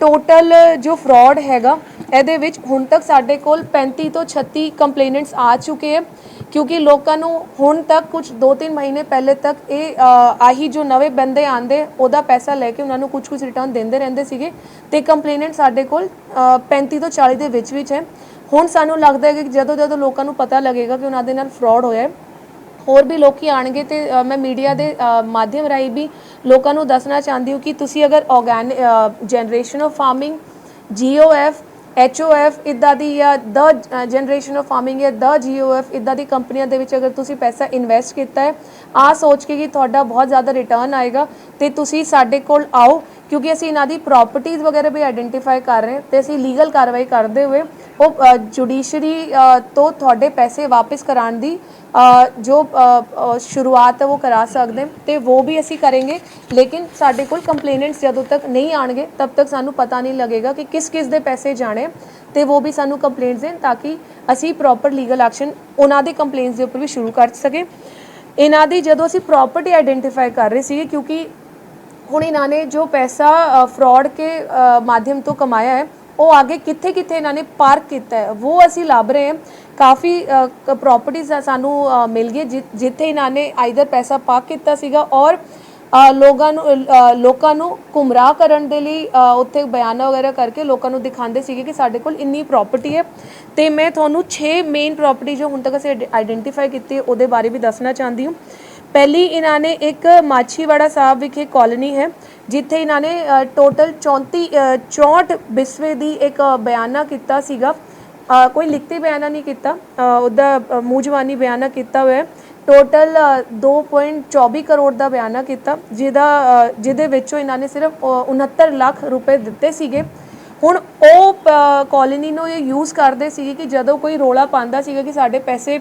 ਟੋਟਲ ਜੋ ਫਰਾਡ ਹੈਗਾ ਇਹਦੇ ਵਿੱਚ ਹੁਣ ਤੱਕ ਸਾਡੇ ਕੋਲ 35 ਤੋਂ 36 ਕੰਪਲੇਨੈਂਟਸ ਆ ਚੁੱਕੇ ਹੈ ਕਿਉਂਕਿ ਲੋਕਾਂ ਨੂੰ ਹੁਣ ਤੱਕ ਕੁਝ 2-3 ਮਹੀਨੇ ਪਹਿਲੇ ਤੱਕ ਇਹ ਆਹੀ ਜੋ ਨਵੇਂ ਬੰਦੇ ਆਂਦੇ ਉਹਦਾ ਪੈਸਾ ਲੈ ਕੇ ਉਹਨਾਂ ਨੂੰ ਕੁਝ ਕੁਝ ਰਿਟਰਨ ਦਿੰਦੇ ਰਹਿੰਦੇ ਸੀਗੇ ਤੇ ਕੰਪਲੇਨੈਂਟ ਸਾਡੇ ਕੋਲ ਅ, 35 ਤੋਂ 40 ਦੇ ਵਿੱਚ ਵਿੱਚ ਹੈ। ਹੁਣ ਸਾਨੂੰ ਲੱਗਦਾ ਹੈ ਕਿ ਜਦੋਂ ਜਦੋਂ ਲੋਕਾਂ ਨੂੰ ਪਤਾ ਲੱਗੇਗਾ ਕਿ ਉਹਨਾਂ ਦੇ ਨਾਲ ਫਰਾਡ ਹੋਇਆ ਹੈ ਹੋਰ ਵੀ ਲੋਕੀ ਆਣਗੇ ਤੇ ਮੈਂ ਮੀਡੀਆ ਦੇ ਮਾਧਿਅਮ ਰਾਹੀਂ ਵੀ ਲੋਕਾਂ ਨੂੰ ਦੱਸਣਾ ਚਾਹੁੰਦੀ ਹਾਂ ਕਿ ਤੁਸੀਂ ਅਗਰ organic generation of farming GOF HOF ਇਦਾਂ ਦੀ ਜਾਂ ਦ ਜਨਰੇਸ਼ਨ ਆਫ ਫਾਰਮਿੰਗ ਜਾਂ ਦ ਜੀਓਐਫ ਇਦਾਂ ਦੀ ਕੰਪਨੀਆਂ ਦੇ ਵਿੱਚ ਅਗਰ ਤੁਸੀਂ ਪੈਸਾ ਇਨਵੈਸਟ ਕੀਤਾ ਹੈ ਆ ਸੋਚ ਕੇ ਕਿ ਤੁਹਾਡਾ ਬਹੁਤ ਜ਼ਿਆਦਾ ਰਿਟਰਨ ਆਏਗਾ ਤੇ ਤੁਸੀਂ ਸਾਡੇ ਕੋਲ ਆਓ, ਕਿਉਂਕਿ ਅਸੀਂ ਇਹਨਾਂ ਦੀ ਪ੍ਰਾਪਰਟੀਆਂ ਵਗੈਰਾ ਵੀ ਆਇਡੈਂਟੀਫਾਈ ਕਰ ਰਹੇ ਹਾਂ ਤੇ ਅਸੀਂ ਲੀਗਲ ਕਾਰਵਾਈ ਕਰਦੇ ਹੋਏ ਉਹ ਜੁਡੀਸ਼ਰੀ ਤੋਂ ਤੁਹਾਡੇ ਪੈਸੇ ਵਾਪਸ ਕਰਾਉਣ ਦੀ ਜੋ ਸ਼ੁਰੂਆਤ ਹੈ ਉਹ ਕਰਾ ਸਕਦੇ ਹਾਂ ਤੇ ਉਹ ਵੀ ਅਸੀਂ ਕਰਾਂਗੇ। ਲੇਕਿਨ ਸਾਡੇ ਕੋਲ ਕੰਪਲੇਨੈਂਟਸ ਜਦੋਂ ਤੱਕ ਨਹੀਂ ਆਣਗੇ ਤਬ ਤੱਕ ਸਾਨੂੰ ਪਤਾ ਨਹੀਂ ਲੱਗੇਗਾ ਕਿ ਕਿਸ ਕਿਸ ਦੇ ਪੈਸੇ ਜਾਣੇ ਤੇ ਉਹ ਵੀ ਸਾਨੂੰ ਕੰਪਲੇਂਟਸ ਦੇਣ ਤਾਂ ਕਿ ਅਸੀਂ ਪ੍ਰੋਪਰ ਲੀਗਲ ਐਕਸ਼ਨ ਉਹਨਾਂ ਦੇ ਕੰਪਲੇਂਟਸ ਦੇ ਉੱਪਰ ਵੀ ਸ਼ੁਰੂ ਕਰ ਸਕੇ। ਇਹਨਾਂ ਦੀ ਜਦੋਂ ਅਸੀਂ ਪ੍ਰੋਪਰਟੀ ਆਈਡੈਂਟੀਫਾਈ ਕਰ ਰਹੇ ਸੀਗੇ, ਕਿਉਂਕਿ ਹੁਣ ਇਹਨਾਂ ਨੇ ਜੋ ਪੈਸਾ ਫਰਾਡ ਕੇ ਮਾਧਿਅਮ ਤੋਂ ਕਮਾਇਆ ਹੈ ਉਹ ਆਗੇ ਕਿੱਥੇ ਕਿੱਥੇ ਇਹਨਾਂ ਨੇ ਪਾਰਕ ਕੀਤਾ ਹੈ। ਉਹ ਅਸੀਂ ਲੱਭ ਰਹੇ ਹਾਂ। ਕਾਫੀ ਪ੍ਰਾਪਰਟੀਆਂ ਸਾਨੂੰ ਮਿਲ ਗਈ ਜਿ- ਜਿੱਥੇ ਇਹਨਾਂ ਨੇ ਆਈਦਰ ਪੈਸਾ ਪਾਰਕ ਕੀਤਾ ਸੀਗਾ ਔਰ ਲੋਕਾਂ ਨੂੰ ਲੋਕਾਂ ਨੂੰ ਗੁੰਮਰਾਹ ਕਰਨ ਦੇ ਲਈ ਉੱਥੇ ਬਿਆਨਾ ਵਗੈਰਾ ਕਰਕੇ ਲੋਕਾਂ ਨੂੰ ਦਿਖਾਉਂਦੇ ਸੀਗੇ ਕਿ ਸਾਡੇ ਕੋਲ ਇੰਨੀ ਪ੍ਰਾਪਰਟੀ ਹੈ। ਤੇ ਮੈਂ ਤੁਹਾਨੂੰ 6 ਮੇਨ ਪ੍ਰਾਪਰਟੀ ਜੋ ਹੁਣ ਤੱਕ ਅਸੀਂ ਆਈਡੈਂਟੀਫਾਈ ਕੀਤੀ ਉਹਦੇ ਬਾਰੇ ਵੀ ਦੱਸਣਾ ਚਾਹੁੰਦੀ ਹਾਂ। ਪਹਿਲੀ ਇਹਨਾਂ ਨੇ ਇੱਕ ਮਾਛੀਵਾੜਾ ਸਾਹਿਬ ਵਿਖੇ ਕਾਲੋਨੀ ਹੈ ਜਿੱਥੇ ਇਹਨਾਂ ਨੇ ਟੋਟਲ 34 ਅ, 64 ਬਿਸਵੇ ਦੀ ਇੱਕ ਬਿਆਨਾ ਕੀਤਾ ਸੀਗਾ। ਕੋਈ ਲਿਖਤੀ ਬਿਆਨਾ ਨਹੀਂ ਕੀਤਾ ਉਹਦਾ ਅ, ਮੂੰਹ ਜ਼ਬਾਨੀ ਬਿਆਨਾ ਕੀਤਾ ਹੋਇਆ ਹੈ। ਟੋਟਲ 2.24 ਕਰੋੜ ਦਾ ਬਿਆਨਾ ਕੀਤਾ ਜਿਹਦਾ ਜਿਹਦੇ ਵਿੱਚੋਂ ਇਹਨਾਂ ਨੇ ਸਿਰਫ ਅ, 69 ਲੱਖ ਰੁਪਏ ਦਿੱਤੇ ਸੀਗੇ। ਹੁਣ ਉਹ ਕਾਲੋਨੀ ਨੂੰ ਇਹ ਯੂਜ਼ ਕਰਦੇ ਸੀਗੇ ਕਿ ਜਦੋਂ ਕੋਈ ਰੋਲਾ ਪਾਉਂਦਾ ਸੀਗਾ ਕਿ ਸਾਡੇ ਪੈਸੇ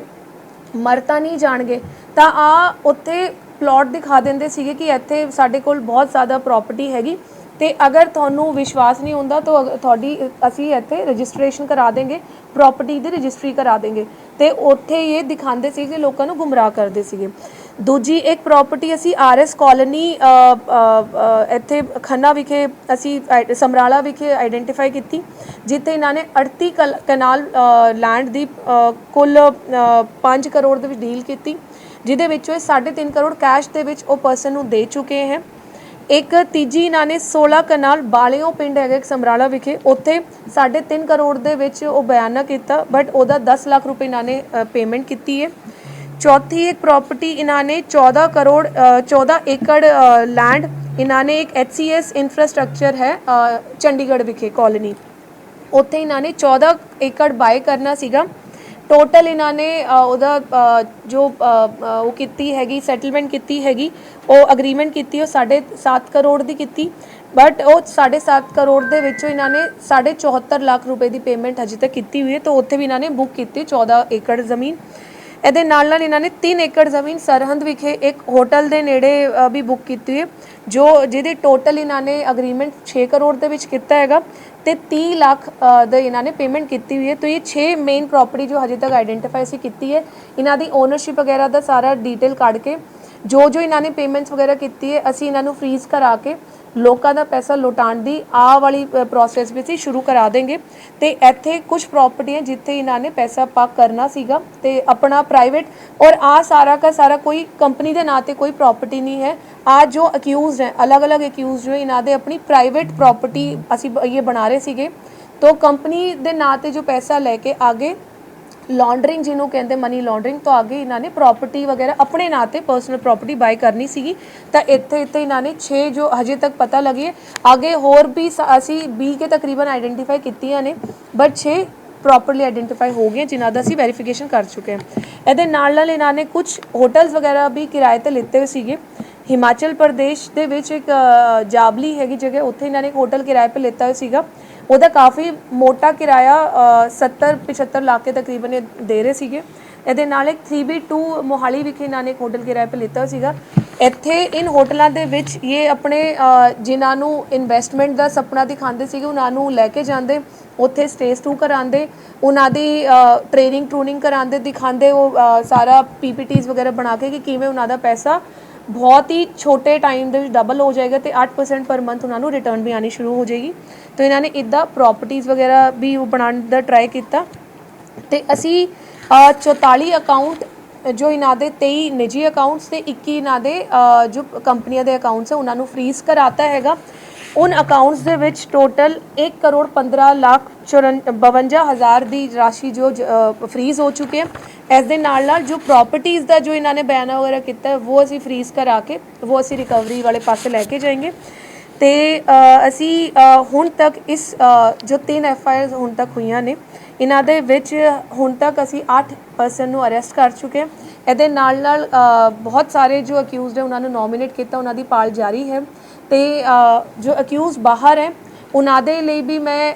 ਮਰ ਤਾਂ ਨਹੀਂ ਜਾਣਗੇ। ਤਾਂ ਆ ਉੱਥੇ ਪਲਾਟ ਦਿਖਾ ਦਿੰਦੇ ਸੀਗੇ ਕਿ ਇੱਥੇ ਸਾਡੇ ਕੋਲ ਬਹੁਤ ਜ਼ਿਆਦਾ ਪ੍ਰਾਪਰਟੀ ਹੈਗੀ। ਤੇ ਅਗਰ ਤੁਹਾਨੂੰ ਵਿਸ਼ਵਾਸ ਨਹੀਂ ਹੁੰਦਾ ਤਾਂ ਅਗ- ਤੁਹਾਡੀ, ਅਸੀਂ ਇੱਥੇ ਰਜਿਸਟ੍ਰੇਸ਼ਨ ਕਰਾ ਦੇਂਗੇ ਪ੍ਰਾਪਰਟੀ ਦੀ ਰਜਿਸਟਰੀ ਕਰਾ ਦੇਂਗੇ। ਤੇ ਉੱਥੇ ਇਹ ਦਿਖਾਉਂਦੇ ਸੀ ਕਿ ਲੋਕਾਂ ਨੂੰ ਗੁੰਮਰਾਹ ਕਰਦੇ ਸੀਗੇ। ਦੂਜੀ ਇੱਕ ਪ੍ਰਾਪਰਟੀ ਅਸੀਂ ਆਰਐਸ ਕਾਲੋਨੀ ਇੱਥੇ ਖੰਨਾ ਵਿਖੇ ਅਸੀਂ ਆਈ- ਸਮਰਾਲਾ ਵਿਖੇ ਆਈਡੈਂਟੀਫਾਈ ਕੀਤੀ, ਜਿੱਥੇ ਇਹਨਾਂ ਨੇ 38 ਕਲ- ਕਨਾਲ ਲੈਂਡ ਦੀ ਕੁੱਲ 5 ਕਰੋੜ ਦੇ ਵਿੱਚ ਡੀਲ ਕੀਤੀ, ਜਿਹਦੇ ਵਿੱਚੋਂ ਇਹ 3.5 ਕਰੋੜ ਕੈਸ਼ ਦੇ ਵਿੱਚ ਉਹ ਪਰਸਨ ਨੂੰ ਦੇ ਚੁੱਕੇ ਹੈ। ਇੱਕ ਤੀਜੀ ਇਹਨਾਂ ਨੇ 16 ਕਨਾਲ ਬਾਲਿਓ ਪਿੰਡ ਹੈਗਾ ਇੱਕ ਸਮਰਾਲਾ ਵਿਖੇ, ਉੱਥੇ 3.5 ਕਰੋੜ ਦੇ ਵਿੱਚ ਉਹ ਬਿਆਨਾ ਕੀਤਾ ਬਟ ਉਹਦਾ 10 ਲੱਖ ਰੁਪਏ ਇਹਨਾਂ ਨੇ ਪੇਮੈਂਟ ਕੀਤੀ ਹੈ। ਚੌਥੀ ਇੱਕ ਪ੍ਰਾਪਰਟੀ ਇਹਨਾਂ ਨੇ 14 ਕਰੋੜ ਅ, 14 ਏਕੜ ਲੈਂਡ ਇਹਨਾਂ ਨੇ ਇੱਕ HCS ਇਨਫਰਾਸਟ੍ਰਕਚਰ ਹੈ ਚੰਡੀਗੜ੍ਹ ਵਿਖੇ ਕਾਲੋਨੀ ਉੱਥੇ ਇਹਨਾਂ ਨੇ 14 ਏਕੜ ਬਾਏ ਕਰਨਾ ਸੀਗਾ। ਟੋਟਲ ਇਹਨਾਂ ਨੇ ਉਹਦਾ ਜੋ ਉਹ ਕੀਤੀ ਹੈਗੀ ਸੈਟਲਮੈਂਟ ਕੀਤੀ ਹੈਗੀ ਉਹ ਅਗਰੀਮੈਂਟ ਕੀਤੀ ਉਹ 7.5 ਕਰੋੜ ਦੀ ਕੀਤੀ। ਬਟ ਉਹ 7.5 ਕਰੋੜ ਦੇ ਵਿੱਚੋਂ ਇਹਨਾਂ ਨੇ 74 ਲੱਖ ਰੁਪਏ ਦੀ ਪੇਮੈਂਟ ਹਜੇ ਤੱਕ ਕੀਤੀ ਹੋਈ ਹੈ ਤਾਂ ਉੱਥੇ ਵੀ ਇਹਨਾਂ ਨੇ ਬੁੱਕ ਕੀਤੀ 14 ਏਕੜ ਜ਼ਮੀਨ। ਇਹਦੇ ਨਾਲ ਨਾਲ ਇਹਨਾਂ ਨੇ 3 ਏਕੜ ਜ਼ਮੀਨ ਸਰਹੰਦ ਵਿਖੇ ਇੱਕ ਹੋਟਲ ਦੇ ਨੇੜੇ ਅ, ਵੀ ਬੁੱਕ ਕੀਤੀ ਹੈ ਜੋ ਜਿਹਦੇ ਟੋਟਲ ਇਹਨਾਂ ਨੇ ਅਗਰੀਮੈਂਟ 6 ਕਰੋੜ ਦੇ ਵਿੱਚ ਕੀਤਾ ਹੈਗਾ ਤੇ 30 ਲੱਖ ਅ, ਦਾ ਇਹਨਾਂ ਨੇ ਪੇਮੈਂਟ ਕੀਤੀ ਹੋਈ ਹੈ। ਤਾਂ ਇਹ 6 ਮੇਨ ਪ੍ਰਾਪਰਟੀ ਜੋ ਹਜੇ ਤੱਕ ਆਈਡੈਂਟੀਫਾਈ ਸੀ ਕੀਤੀ ਹੈ। ਇਹਨਾਂ ਦੀ ਓਨਰਸ਼ਿਪ ਵਗੈਰਾ ਦਾ ਸਾਰਾ ਡੀਟੇਲ ਕੱਢ ਕੇ ਜੋ ਜੋ ਇਹਨਾਂ ਨੇ ਪੇਮੈਂਟਸ ਵਗੈਰਾ ਕੀਤੀ ਹੈ ਅਸੀਂ ਇਹਨਾਂ ਨੂੰ ਫ੍ਰੀਜ਼ ਕਰਾ ਕੇ ਲੋਕਾਂ ਦਾ ਪੈਸਾ ਲੁਟਾਉਣ ਦੀ ਆ ਵਾਲੀ ਪ੍ਰੋਸੈਸ ਵੀ ਅਸੀਂ ਸ਼ੁਰੂ ਕਰਾ ਦੇਂਗੇ। ਤੇ ਇੱਥੇ ਕੁਝ ਪ੍ਰਾਪਰਟੀਆਂ ਜਿੱਥੇ ਇਹਨਾਂ ਨੇ ਪੈਸਾ ਪਾਕ ਕਰਨਾ ਸੀਗਾ ਤੇ ਆਪਣਾ ਪ੍ਰਾਈਵੇਟ ਔਰ ਆ ਸਾਰਾ का ਸਾਰਾ ਕੋਈ ਕੰਪਨੀ ਦੇ ਨਾਂ ਤੇ ਕੋਈ ਪ੍ਰਾਪਰਟੀ ਨਹੀਂ ਹੈ। ਆ ਜੋ ਅਕਿਊਜ਼ਡ ਹੈ, ਅਲੱਗ-ਅਲੱਗ ਅਕਿਊਜ਼ਡ ਜੋ ਇਹਨਾਂ ਦੇ ਆਪਣੀ ਪ੍ਰਾਈਵੇਟ ਪ੍ਰਾਪਰਟੀ ਅਸੀਂ ਬ- ਇਹ ਬਣਾ ਰਹੇ ਸੀਗੇ। तो ਕੰਪਨੀ ਦੇ ਨਾਂ ਤੇ ਜੋ ਪੈਸਾ ਲੈ ਕੇ ਆਗੇ ਲਾਂਡਰਿੰਗ ਜਿਹਨੂੰ ਕਹਿੰਦੇ ਮਨੀ ਲਾਂਡਰਿੰਗ ਤੋਂ ਅੱਗੇ ਇਹਨਾਂ ਨੇ ਪ੍ਰਾਪਰਟੀ ਵਗੈਰਾ ਆਪਣੇ ਨਾਂ ਤੇ ਪਰਸਨਲ ਪ੍ਰਾਪਰਟੀ ਬਾਈ ਕਰਨੀ ਸੀਗੀ। ਤਾਂ ਇੱਥੇ ਇੱਥੇ ਇਹਨਾਂ ਨੇ 6 ਜੋ ਹਜੇ ਤੱਕ ਪਤਾ ਲੱਗੀ ਹੈ ਅੱਗੇ ਹੋਰ ਵੀ ਸ- ਅਸੀਂ 20 ਕੇ ਤਕਰੀਬਨ ਆਈਡੈਂਟੀਫਾਈ ਕੀਤੀਆਂ ਨੇ ਬਟ 6 ਪ੍ਰੋਪਰਲੀ ਆਈਡੈਂਟੀਫਾਈ ਹੋ ਗਏ ਜਿਨ੍ਹਾਂ ਦਾ ਅਸੀਂ ਵੈਰੀਫਿਕੇਸ਼ਨ ਕਰ ਚੁੱਕੇ ਹਾਂ। ਇਹਦੇ ਨਾਲ ਨਾਲ ਇਹਨਾਂ ਨੇ ਕੁਝ ਹੋਟਲਸ ਵਗੈਰਾ ਵੀ ਕਿਰਾਏ ਤੇ ਲਿੱਤੇ ਹੋਏ ਸੀਗੇ। ਹਿਮਾਚਲ ਪ੍ਰਦੇਸ਼ ਦੇ ਵਿੱਚ ਇੱਕ ਜਾਬਲੀ ਹੈਗੀ ਜਗ੍ਹਾ, ਉੱਥੇ ਇਹਨਾਂ ਨੇ ਹੋਟਲ ਕਿਰਾਏ 'ਤੇ ਲਿੱਤਾ ਹੋਇਆ ਸੀਗਾ। ਉਹਦਾ ਕਾਫੀ ਮੋਟਾ ਕਿਰਾਇਆ ਅ, 70 75 ਲੱਖ ਦੇ ਤਕਰੀਬਨ ਇਹ ਦੇ ਰਹੇ ਸੀਗੇ। ਇਹਦੇ ਨਾਲ ਇੱਕ 3B2 ਮੋਹਾਲੀ ਵਿਖੇ ਇਹਨਾਂ ਨੇ ਇੱਕ ਹੋਟਲ ਕਿਰਾਏ 'ਤੇ ਲਿੱਤਾ ਸੀਗਾ। ਇੱਥੇ ਇਨ ਹੋਟਲਾਂ ਦੇ ਵਿੱਚ ਇਹ ਆਪਣੇ ਅ, ਜਿਨ੍ਹਾਂ ਨੂੰ ਇਨਵੈਸਟਮੈਂਟ ਦਾ ਸੁਪਨਾ ਦਿਖਾਉਂਦੇ ਸੀਗੇ ਉਹਨਾਂ ਨੂੰ ਲੈ ਕੇ ਜਾਂਦੇ ਉੱਥੇ ਸਟੇਜ ਟੂ ਕਰਾਉਂਦੇ ਉਹਨਾਂ ਦੀ ਟ੍ਰੇਨਿੰਗ ਟਰੂਨਿੰਗ ਕਰਾਉਂਦੇ ਦਿਖਾਉਂਦੇ ਉਹ ਅ, ਸਾਰਾ ਪੀਪੀਟੀਜ਼ ਵਗੈਰਾ ਬਣਾ ਕੇ ਕਿ ਕਿਵੇਂ ਉਹਨਾਂ ਦਾ ਪੈਸਾ ਬਹੁਤ ਹੀ ਛੋਟੇ ਟਾਈਮ ਦੇ ਵਿੱਚ ਡਬਲ ਹੋ ਜਾਏਗਾ ਤੇ 8% ਪਰ ਮੰਥ ਉਹਨਾਂ ਨੂੰ ਰਿਟਰਨ ਵੀ ਆਣੀ ਸ਼ੁਰੂ ਹੋ ਜਾਏਗੀ। ਤਾਂ ਇਹਨਾਂ ਨੇ ਇਦਾਂ ਪ੍ਰਾਪਰਟੀਆਂ ਵਗੈਰਾ ਵੀ ਉਹ ਬਣਾਉਣ ਦਾ ਟਰਾਈ ਕੀਤਾ। ਤੇ ਅਸੀਂ ਅ, 44 ਅਕਾਊਂਟ ਜੋ ਇਹਨਾਂ ਦੇ 23 ਨਿੱਜੀ ਅਕਾਊਂਟਸ ਤੇ 21 ਇਹਨਾਂ ਦੇ ਜੋ ਕੰਪਨੀਆਂ ਦੇ ਅਕਾਊਂਟਸ ਹੈ ਉਹਨਾਂ ਨੂੰ ਫ੍ਰੀਜ਼ ਕਰਾਤਾ ਹੈਗਾ। ਉਨ ਅਕਾਊਂਟਸ ਦੇ ਵਿੱਚ ਟੋਟਲ 1 ਕਰੋੜ 15 ਲੱਖ 52 ਹਜ਼ਾਰ ਦੀ ਰਾਸ਼ੀ ਜੋ ਫ੍ਰੀਜ਼ ਹੋ ਚੁੱਕੀ ਹੈ। ਇਸ ਦੇ ਨਾਲ ਨਾਲ ਜੋ ਪ੍ਰਾਪਰਟੀਆਂ ਦਾ ਜੋ ਇਹਨਾਂ ਨੇ ਬਿਆਨਾ ਵਗੈਰਾ ਕੀਤਾ, ਉਹ ਅਸੀਂ ਫ੍ਰੀਜ਼ ਕਰਾ ਕੇ, ਉਹ ਅਸੀਂ ਰਿਕਵਰੀ ਵਾਲੇ ਪਾਸੇ ਲੈ ਕੇ ਜਾਏਂਗੇ। ਤੇ ਅਸੀਂ ਹੁਣ ਤੱਕ ਇਸ ਜੋ ਤਿੰਨ ਐਫ ਆਈ ਆਰ ਹੁਣ ਤੱਕ ਹੋਈਆਂ ਨੇ, ਇਹਨਾਂ ਦੇ ਵਿੱਚ ਹੁਣ ਤੱਕ ਅਸੀਂ 8 ਪਰਸਨ ਨੂੰ ਅਰੈਸਟ ਕਰ ਚੁੱਕੇ ਹਾਂ। ਇਹਦੇ ਨਾਲ ਨਾਲ ਬਹੁਤ ਸਾਰੇ ਜੋ ਅਕਿਊਜ਼ਡ ਹੈ ਉਹਨਾਂ ਨੂੰ ਨੋਮੀਨੇਟ ਕੀਤਾ, ਉਹਨਾਂ ਦੀ ਪਾਲ ਜਾਰੀ ਹੈ। ਤੇ ਜੋ ਅਕਿਊਜ਼ ਬਾਹਰ ਹੈ, ਉਹਨਾਂ ਦੇ ਲਈ ਵੀ ਮੈਂ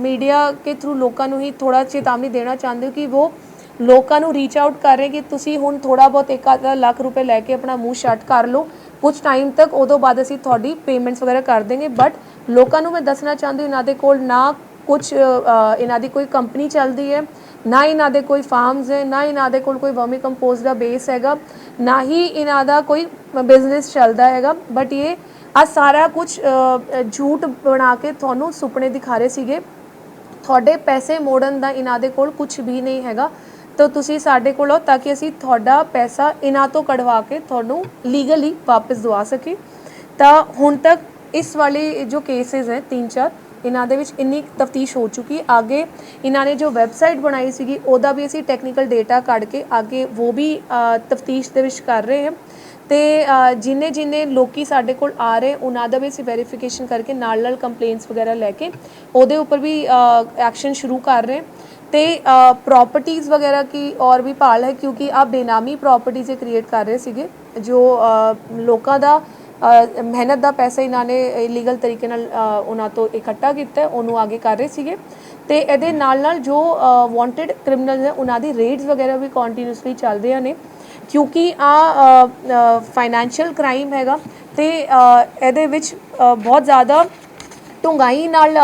ਮੀਡੀਆ ਕੇ ਥਰੂ ਲੋਕਾਂ ਨੂੰ ਹੀ ਥੋੜਾ ਚੇਤਾਵਨੀ ਦੇਣਾ ਚਾਹੁੰਦੀ ਹਾਂ ਕਿ ਉਹ ਲੋਕਾਂ ਨੂੰ ਰੀਚ ਆਊਟ ਕਰ ਰਹੇ ਕਿ ਤੁਸੀਂ ਹੁਣ ਥੋੜਾ ਬਹੁਤ ਇੱਕ ਅੱਧਾ ਲੱਖ ਰੁਪਏ ਲੈ ਕੇ ਆਪਣਾ ਮੂੰਹ ਸ਼ਟ ਕਰ ਲਓ। ਕੁਝ ਟਾਈਮ ਤੱਕ ਉਦੋਂ ਬਾਅਦ ਅਸੀਂ ਤੁਹਾਡੀ ਪੇਮੈਂਟਸ ਵਗੈਰਾ ਕਰ ਦੇਂਗੇ ਬਟ ਲੋਕਾਂ ਨੂੰ ਮੈਂ ਦੱਸਣਾ ਚਾਹੁੰਦੀ ਇਹਨਾਂ ਦੇ ਕੋਲ ਨਾ ਕੁਝ ਇਹਨਾਂ ਦੀ ਕੋਈ ਕੰਪਨੀ ਚੱਲਦੀ ਹੈ, ਨਾ ਇਹਨਾਂ ਦੇ ਕੋਈ ਫਾਰਮਸ ਹੈ, ਨਾ ਇਹਨਾਂ ਦੇ ਕੋਲ ਕੋਈ ਵਰਮੀ ਕੰਪੋਸਟ ਦਾ ਬੇਸ ਹੈਗਾ, ਨਾ ਹੀ ਇਹਨਾਂ ਦਾ ਕੋਈ ਬਿਜ਼ਨਸ ਚੱਲਦਾ ਹੈਗਾ ਬਟ ਇਹ ਆ ਸਾਰਾ ਕੁਝ ਝੂਠ ਬਣਾ ਕੇ ਤੁਹਾਨੂੰ ਸੁਪਨੇ ਦਿਖਾ ਰਹੇ ਸੀਗੇ। ਤੁਹਾਡੇ ਪੈਸੇ ਮੋੜਨ ਦਾ ਇਹਨਾਂ ਦੇ ਕੋਲ ਕੁਝ ਵੀ ਨਹੀਂ ਹੈਗਾ। ਤਾਂ ਤੁਸੀਂ ਸਾਡੇ ਕੋਲ ਆਓ ਤਾਂ ਕਿ ਅਸੀਂ ਤੁਹਾਡਾ ਪੈਸਾ ਇਹਨਾਂ ਤੋਂ ਕਢਵਾ ਕੇ ਤੁਹਾਨੂੰ ਲੀਗਲੀ ਵਾਪਸ ਦਵਾ ਸਕੇ ਤਾਂ ਹੁਣ ਤੱਕ ਇਸ ਵਾਲੇ ਜੋ ਕੇਸਿਸ ਹੈ, ਤਿੰਨ ਚਾਰ, ਇਹਨਾਂ ਦੇ ਵਿੱਚ ਇੰਨੀ ਤਫਤੀਸ਼ ਹੋ ਚੁੱਕੀ ਹੈ। ਅੱਗੇ ਇਹਨਾਂ ਨੇ ਜੋ ਵੈਬਸਾਈਟ ਬਣਾਈ ਸੀਗੀ, ਉਹਦਾ ਵੀ ਅਸੀਂ ਟੈਕਨੀਕਲ ਡੇਟਾ ਕੱਢ ਕੇ ਅੱਗੇ ਉਹ ਵੀ ਤਫਤੀਸ਼ ਦੇ ਵਿੱਚ ਕਰ ਰਹੇ ਹਾਂ। ਤੇ ਜਿੰਨੇ ਜਿੰਨੇ ਲੋਕੀ ਸਾਡੇ ਕੋਲ ਆ ਰਹੇ ਉਹਨਾਂ ਦਾ ਵੀ ਅਸੀਂ ਵੈਰੀਫਿਕੇਸ਼ਨ ਕਰਕੇ ਨਾਲ ਨਾਲ ਕੰਪਲੇਂਟਸ ਵਗੈਰਾ ਲੈ ਕੇ ਉਹਦੇ ਉੱਪਰ ਵੀ ਐਕਸ਼ਨ ਸ਼ੁਰੂ ਕਰ ਰਹੇ। ਤੇ ਪ੍ਰਾਪਰਟੀਆਂ ਵਗੈਰਾ ਕੀ ਔਰ ਵੀ ਭਾਲ ਹੈ ਕਿਉਂਕਿ ਆ ਬੇਨਾਮੀ ਪ੍ਰਾਪਰਟੀਆਂ ਕ੍ਰੀਏਟ ਕਰ ਰਹੇ ਸੀਗੇ ਜੋ ਲੋਕਾਂ ਦਾ ਮਿਹਨਤ ਦਾ ਪੈਸਾ ਇਹਨਾਂ ਨੇ ਇਲੀਗਲ ਤਰੀਕੇ ਨਾਲ ਉਹਨਾਂ ਤੋਂ ਇਕੱਠਾ ਕੀਤਾ ਹੈ, ਉਹਨੂੰ ਅੱਗੇ ਕਰ ਰਹੇ ਸੀਗੇ। ਤੇ ਇਹਦੇ ਨਾਲ ਨਾਲ ਜੋ ਵਾਂਟਡ ਕ੍ਰਿਮੀਨਲਸ ਹੈ ਉਹਨਾਂ ਦੀ ਰੇਡਸ ਵਗੈਰਾ ਵੀ ਕੰਟੀਨਿਊਸਲੀ ਰਹੀਆਂ ਨੇ। ਕਿਉਂਕਿ ਆ ਫਾਈਨੈਂਸ਼ੀਅਲ ਕ੍ਰਾਈਮ ਹੈਗਾ ਤੇ ਇਹਦੇ ਵਿੱਚ ਬਹੁਤ ਜ਼ਿਆਦਾ ਢੁੰਗਾਈ ਨਾਲ